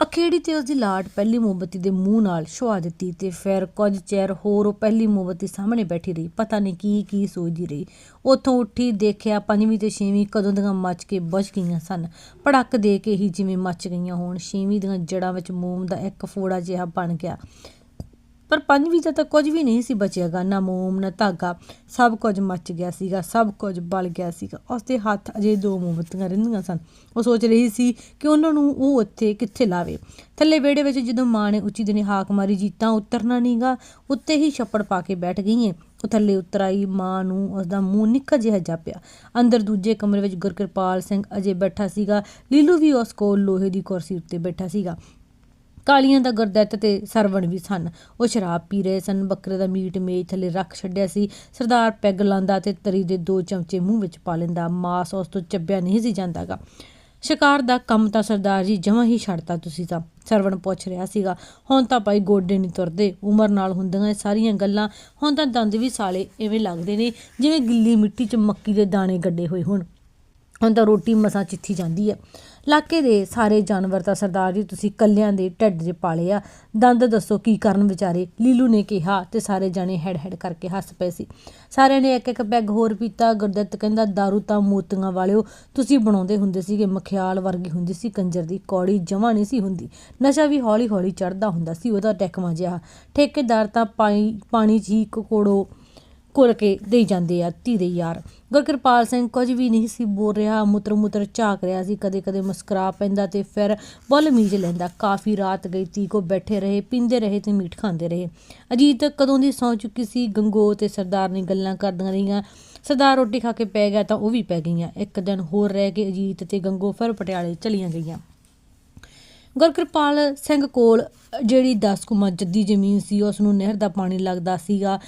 ਅਖੇੜੀ ਤੇ ਉਸਦੀ ਲਾਟ ਪਹਿਲੀ ਮੋਮਬੱਤੀ ਦੇ ਮੂੰਹ ਨਾਲ ਛੁਆ ਦਿੱਤੀ ਤੇ ਫਿਰ ਕੁਝ ਚਿਰ ਹੋਰ ਉਹ ਪਹਿਲੀ ਮੋਮਬੱਤੀ ਸਾਹਮਣੇ ਬੈਠੀ ਰਹੀ। ਪਤਾ ਨਹੀਂ ਕੀ ਕੀ ਸੋਚਦੀ ਰਹੀ। ਉੱਥੋਂ ਉੱਠੀ ਦੇਖਿਆ ਪੰਜਵੀਂ ਤੇ ਛੇਵੀਂ ਕਦੋਂ ਦੀਆਂ ਮੱਚ ਕੇ ਬਚ ਗਈਆਂ ਸਨ। ਪੜਕ ਦੇ ਕੇ ਹੀ ਜਿਵੇਂ ਮੱਚ ਗਈਆਂ ਹੋਣ, ਛੇਵੀਂ ਦੀਆਂ ਜੜਾਂ ਵਿੱਚ ਮੋਮ ਦਾ ਇੱਕ ਫੋੜਾ ਜਿਹਾ ਬਣ ਗਿਆ। ਪਰ ਪੰਜਵੀਂ ਦਾ ਤਾਂ ਕੁਝ ਵੀ ਨਹੀਂ ਸੀ ਬਚਿਆਗਾ, ਨਾ ਮੋਮ, ਨਾ ਧਾਗਾ, ਸਭ ਕੁਝ ਮੱਚ ਗਿਆ ਸੀਗਾ, ਸਭ ਕੁਝ ਬਲ ਗਿਆ ਸੀਗਾ। ਉਸ ਦੇ ਹੱਥ ਅਜੇ ਦੋ ਮੋਮਬੱਤੀਆਂ ਰਹਿੰਦੀਆਂ ਸਨ। ਉਹ ਸੋਚ ਰਹੀ ਸੀ ਕਿ ਉਹਨਾਂ ਨੂੰ ਉਹ ਉੱਥੇ ਕਿੱਥੇ ਲਾਵੇ। ਥੱਲੇ ਵਿਹੜੇ ਵਿੱਚ ਜਦੋਂ ਮਾਂ ਨੇ ਉੱਚੀ ਦਿਨੇ ਹਾਕ ਮਾਰੀ ਜੀਤਾਂ ਉਤਰਨਾ ਨਹੀਂਗਾ, ਉੱਤੇ ਹੀ ਛੱਪੜ ਪਾ ਕੇ ਬੈਠ ਗਈ ਏ ਉਹ ਥੱਲੇ ਉਤਰ ਆਈ, ਮਾਂ ਨੂੰ ਉਸਦਾ ਮੂੰਹ ਨਿੱਕਾ ਜਿਹਾ ਜਾਪਿਆ। ਅੰਦਰ ਦੂਜੇ ਕਮਰੇ ਵਿੱਚ ਗੁਰਕਿਰਪਾਲ ਸਿੰਘ ਅਜੇ ਬੈਠਾ ਸੀਗਾ। ਲੀਲੂ ਵੀ ਉਸ ਕੋਲ ਲੋਹੇ ਦੀ ਕੁਰਸੀ ਉੱਤੇ ਬੈਠਾ ਸੀਗਾ। ਕਾਲੀਆਂ ਦਾ ਗੁਰਦੱਤ ਤੇ ਸਰਵਣ ਵੀ ਸਨ। ਉਹ ਸ਼ਰਾਬ ਪੀ ਰਹੇ ਸਨ। ਬੱਕਰੇ ਦਾ ਮੀਟ ਮੇਜ਼ ਥੱਲੇ ਰੱਖ ਛੱਡਿਆ ਸੀ। ਸਰਦਾਰ ਪੈਗ ਲਾਂਦਾ ਤੇ ਤਰੀ ਦੇ ਦੋ ਚਮਚੇ ਮੂੰਹ ਵਿੱਚ ਪਾ ਲੈਂਦਾ। ਮਾਸ ਉਸ ਤੋਂ ਚੱਬਿਆ ਨਹੀਂ ਸੀ ਜਾਂਦਾਗਾ। ਸ਼ਿਕਾਰ ਦਾ ਕੰਮ ਤਾਂ ਸਰਦਾਰ ਜੀ ਜਮਾਂ ਹੀ ਛੱਡਤਾ ਤੁਸੀਂ ਤਾਂ, ਸਰਵਣ ਪੁੱਛ ਰਿਹਾ ਸੀਗਾ। ਹੁਣ ਤਾਂ ਭਾਈ ਗੋਡੇ ਨਹੀਂ ਤੁਰਦੇ। ਉਮਰ ਨਾਲ ਹੁੰਦੀਆਂ ਇਹ ਸਾਰੀਆਂ ਗੱਲਾਂ ਹੁਣ ਤਾਂ ਦੰਦ ਵੀ ਸਾਲੇ ਐਵੇਂ ਲੱਗਦੇ ਨੇ, ਜਿਵੇਂ ਗਿੱਲੀ ਮਿੱਟੀ 'ਚ ਮੱਕੀ ਦੇ ਦਾਣੇ ਗੱਡੇ ਹੋਏ ਹੋਣ। ਹੁਣ ਤਾਂ ਰੋਟੀ ਮਸਾਂ ਚਿੱਥੀ ਜਾਂਦੀ ਹੈ। ਇਲਾਕੇ ਦੇ ਸਾਰੇ ਜਾਨਵਰ ਤਾਂ ਸਰਦਾਰ ਜੀ ਤੁਸੀਂ ਕੱਲਿਆਂ ਦੇ ਢੱਡ 'ਚ ਪਾਲੇ ਆ। ਦੰਦ ਦੱਸੋ ਕੀ ਕਰਨ ਵਿਚਾਰੇ? ਲੀਲੂ ਨੇ ਕਿਹਾ ਤੇ ਸਾਰੇ ਜਾਣੇ ਹੈਡ ਹੈਡ ਕਰਕੇ ਹੱਸ ਪਏ ਸੀ। ਸਾਰਿਆਂ ਨੇ ਇੱਕ ਇੱਕ ਪੈਗ ਹੋਰ ਪੀਤਾ। ਗੁਰਦੱਤ ਕਹਿੰਦਾ दारू ਤਾਂ ਮੋਤੀਆਂ ਵਾਲਿਓ, ਤੁਸੀਂ ਬਣਾਉਂਦੇ ਹੁੰਦੇ ਸੀਗੇ, ਮਖਿਆਲ ਵਰਗੀ ਹੁੰਦੀ ਸੀ, ਕੰਜਰ ਦੀ ਕੌੜੀ ਜਮਾ ਨਹੀਂ ਸੀ ਹੁੰਦੀ। ਨਸ਼ਾ ਵੀ ਹੌਲੀ ਹੌਲੀ ਚੜਦਾ ਹੁੰਦਾ ਸੀ, ਉਹਦਾ ਟੈਕਮਾ ਜਿਹਾ। ਠੇਕੇਦਾਰ ਤਾਂ ਪਾਣੀ ਪਾਣੀ 'ਚ ਹੀ ਕੋੜੋ ਘੁਲ ਕੇ ਦੇਈ ਜਾਂਦੇ ਆ ਧੀ ਦੇ ਯਾਰ। ਗੁਰਕਿਰਪਾਲ ਸਿੰਘ ਕੁਝ ਵੀ ਨਹੀਂ ਸੀ ਬੋਲ ਰਿਹਾ। ਮੁੱਤਰ ਮੁੱਤਰ ਝਾਕ ਰਿਹਾ ਸੀ। ਕਦੇ ਕਦੇ ਮੁਸਕਰਾ ਪੈਂਦਾ ਤੇ ਫਿਰ ਬੁੱਲ ਮੀਜ ਲੈਂਦਾ। ਕਾਫੀ ਰਾਤ ਗਈ। ਤੀ ਕੋ ਬੈਠੇ ਰਹੇ, ਪੀਂਦੇ ਰਹੇ ਤੇ ਮੀਟ ਖਾਂਦੇ ਰਹੇ। ਅਜੀਤ ਕਦੋਂ ਦੀ ਸੌਂ ਚੁੱਕੀ ਸੀ? ਗੰਗੋ ਤੇ ਸਰਦਾਰ ਨੇ ਗੱਲਾਂ ਕਰਦੀਆਂ ਰਹੀਆਂ। ਸਰਦਾਰ ਰੋਟੀ ਖਾ ਕੇ ਪੈ ਗਿਆ ਤਾਂ ਉਹ ਵੀ ਪੈ ਗਈਆਂ। ਇੱਕ ਦਿਨ ਹੋਰ ਰਹਿ ਕੇ ਅਜੀਤ ਤੇ ਗੰਗੋ ਫਿਰ ਪਟਿਆਲੇ ਚਲੀਆਂ ਗਈਆਂ। ਗੁਰਕਿਰਪਾਲ ਸਿੰਘ ਕੋਲ ਜਿਹੜੀ 10 ਕੁ ਮੱਝ ਜ਼ਮੀਨ ਸੀ, ਉਸ ਨੂੰ ਨਹਿਰ ਦਾ ਪਾਣੀ ਲੱਗਦਾ ਸੀਗਾ।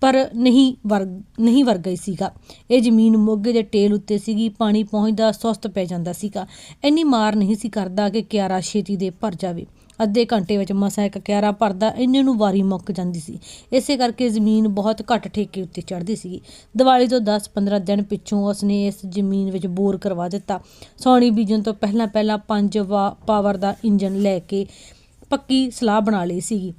ਪਰ ਨਹੀਂ ਵਰ ਨਹੀਂ ਵਰ ਗਈ ਸੀਗਾ। ਇਹ ਜ਼ਮੀਨ ਮੋਗੇ ਦੇ ਟੇਲ ਉੱਤੇ ਸੀਗੀ, ਪਾਣੀ ਪਹੁੰਚਦਾ ਸੁਸਤ ਪੈ ਜਾਂਦਾ ਸੀਗਾ। ਇੰਨੀ ਮਾਰ ਨਹੀਂ ਸੀ ਕਰਦਾ ਕਿ ਕਿਆਰਾ ਛੇਤੀ ਦੇ ਭਰ ਜਾਵੇ। ਅੱਧੇ ਘੰਟੇ ਵਿੱਚ ਮਸਾ ਇੱਕ ਕਿਆਰਾ ਭਰਦਾ ਇੰਨੇ ਨੂੰ ਵਾਰੀ ਮੁੱਕ ਜਾਂਦੀ ਸੀ। ਇਸੇ ਕਰਕੇ ਜ਼ਮੀਨ ਬਹੁਤ ਘੱਟ ਠੇਕੇ ਉੱਤੇ ਚੜ੍ਹਦੀ ਸੀਗੀ। ਦੀਵਾਲੀ ਤੋਂ 10-15 ਦਿਨ ਪਿੱਛੋਂ ਉਸਨੇ ਇਸ ਜ਼ਮੀਨ ਵਿੱਚ ਬੋਰ ਕਰਵਾ ਦਿੱਤਾ। ਸੌਣੀ ਬੀਜਣ ਤੋਂ ਪਹਿਲਾਂ ਪਹਿਲਾਂ ਪੰਜ ਵਾ- ਪਾਵਰ ਦਾ ਇੰਜਨ ਲੈ ਕੇ ਪੱਕੀ ਸਲਾਹ ਬਣਾ ਲਈ ਸੀਗੀ।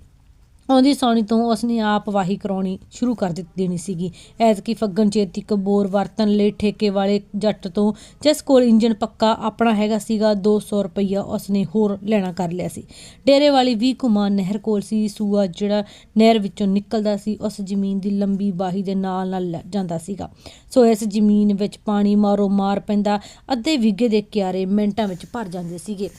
ਆਉਂਦੀ ਸੌਣੀ ਤੋਂ ਉਸਨੇ ਆਪ ਵਾਹੀ ਕਰਾਉਣੀ ਸ਼ੁਰੂ ਕਰ ਦਿੱਤੀ ਦੇਣੀ ਸੀਗੀ। ਐਤਕੀ ਫੱਗਣ ਚੇਤੀ ਕਬੋਰ ਵਰਤਨ ਲਈ ਠੇਕੇ ਵਾਲੇ ਜੱਟ ਤੋਂ ਜਿਸ ਕੋਲ ਇੰਜਨ ਪੱਕਾ ਆਪਣਾ ਹੈਗਾ ਸੀਗਾ 200 ਰੁਪਈਆ ਉਸਨੇ ਹੋਰ ਲੈਣਾ ਕਰ ਲਿਆ ਸੀ। ਡੇਰੇ ਵਾਲੀ 20 ਕੁਮਾਨ ਨਹਿਰ ਕੋਲ ਸੀ। ਸੂਆ ਜਿਹੜਾ ਨਹਿਰ ਵਿੱਚੋਂ ਨਿਕਲਦਾ ਸੀ, ਉਸ ਜ਼ਮੀਨ ਦੀ ਲੰਬੀ ਬਾਹੀ ਦੇ ਨਾਲ ਨਾਲ ਲੈ ਜਾਂਦਾ ਸੀਗਾ। ਸੋ ਇਸ ਜ਼ਮੀਨ ਵਿੱਚ ਪਾਣੀ ਮਾਰੋ ਮਾਰ ਪੈਂਦਾ, ਅੱਧੇ ਵਿਗੇ ਦੇ ਕਿਆਰੇ ਮਿੰਟਾਂ ਵਿੱਚ ਭਰ ਜਾਂਦੇ ਸੀਗੇ।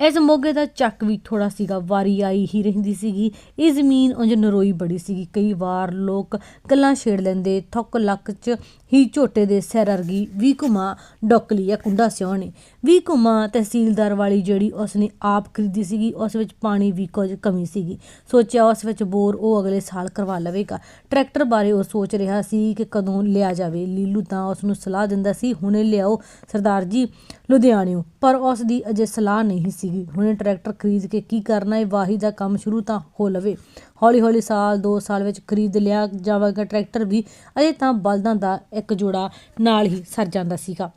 ਇਸ ਮੋਗੇ ਦਾ ਚੱਕ ਵੀ ਥੋੜਾ ਸੀਗਾ, ਵਾਰੀ ਆਈ ਹੀ ਰਹਿੰਦੀ ਸੀਗੀ। ਇਹ ਜ਼ਮੀਨ ਉਂਝ ਨਰੋਈ ਬੜੀ ਸੀਗੀ। ਕਈ ਵਾਰ ਲੋਕ ਗੱਲਾਂ ਛੇੜ ਲੈਂਦੇ, ਥੁੱਕ ਲੱਕ 'ਚ ਹੀ ਝੋਟੇ ਦੇ ਸਿਰ ਅਰਗੀ ਵੀ ਘੁਮਾ ਡੋਕਲੀ ਆ ਕੁੰਡਾ ਸਿਉਂ ਨੇ। ਵੀ ਘੁਮਾ ਤਹਿਸੀਲਦਾਰ ਵਾਲੀ ਜਿਹੜੀ ਉਸਨੇ ਆਪ ਖਰੀਦੀ ਸੀਗੀ, ਉਸ ਵਿੱਚ ਪਾਣੀ ਵੀ ਕੁਝ ਕਮੀ ਸੀਗੀ। ਸੋਚਿਆ ਉਸ ਵਿੱਚ ਬੋਰ ਉਹ ਅਗਲੇ ਸਾਲ ਕਰਵਾ ਲਵੇਗਾ। ਟਰੈਕਟਰ ਬਾਰੇ ਉਹ ਸੋਚ ਰਿਹਾ ਸੀ ਕਿ ਕਦੋਂ ਲਿਆ ਜਾਵੇ। ਲੀਲੂ ਤਾਂ ਉਸ ਨੂੰ ਸਲਾਹ ਦਿੰਦਾ ਸੀ, ਹੁਣੇ ਲਿਆਓ ਸਰਦਾਰ ਜੀ, ਲੁਧਿਆਣਿਓਂ। ਪਰ ਉਸ ਦੀ ਅਜੇ ਸਲਾਹ ਨਹੀਂ ਸੀਗੀ। ਹੁਣੇ ਟਰੈਕਟਰ ਖਰੀਦ ਕੇ ਕੀ ਕਰਨਾ ਹੈ ਵਾਹੀ ਦਾ ਕੰਮ ਸ਼ੁਰੂ ਤਾਂ ਹੋ ਲਵੇ। ਹੌਲੀ ਹੌਲੀ ਸਾਲ 2 ਸਾਲ ਵਿੱਚ ਖਰੀਦ ਲਿਆ ਜਾਵੇਗਾ ਟਰੈਕਟਰ ਵੀ। ਅਜੇ ਤਾਂ ਬਲਦਾਂ ਦਾ ਇੱਕ ਜੋੜਾ ਨਾਲ ਹੀ ਸਰ ਜਾਂਦਾ ਸੀਗਾ।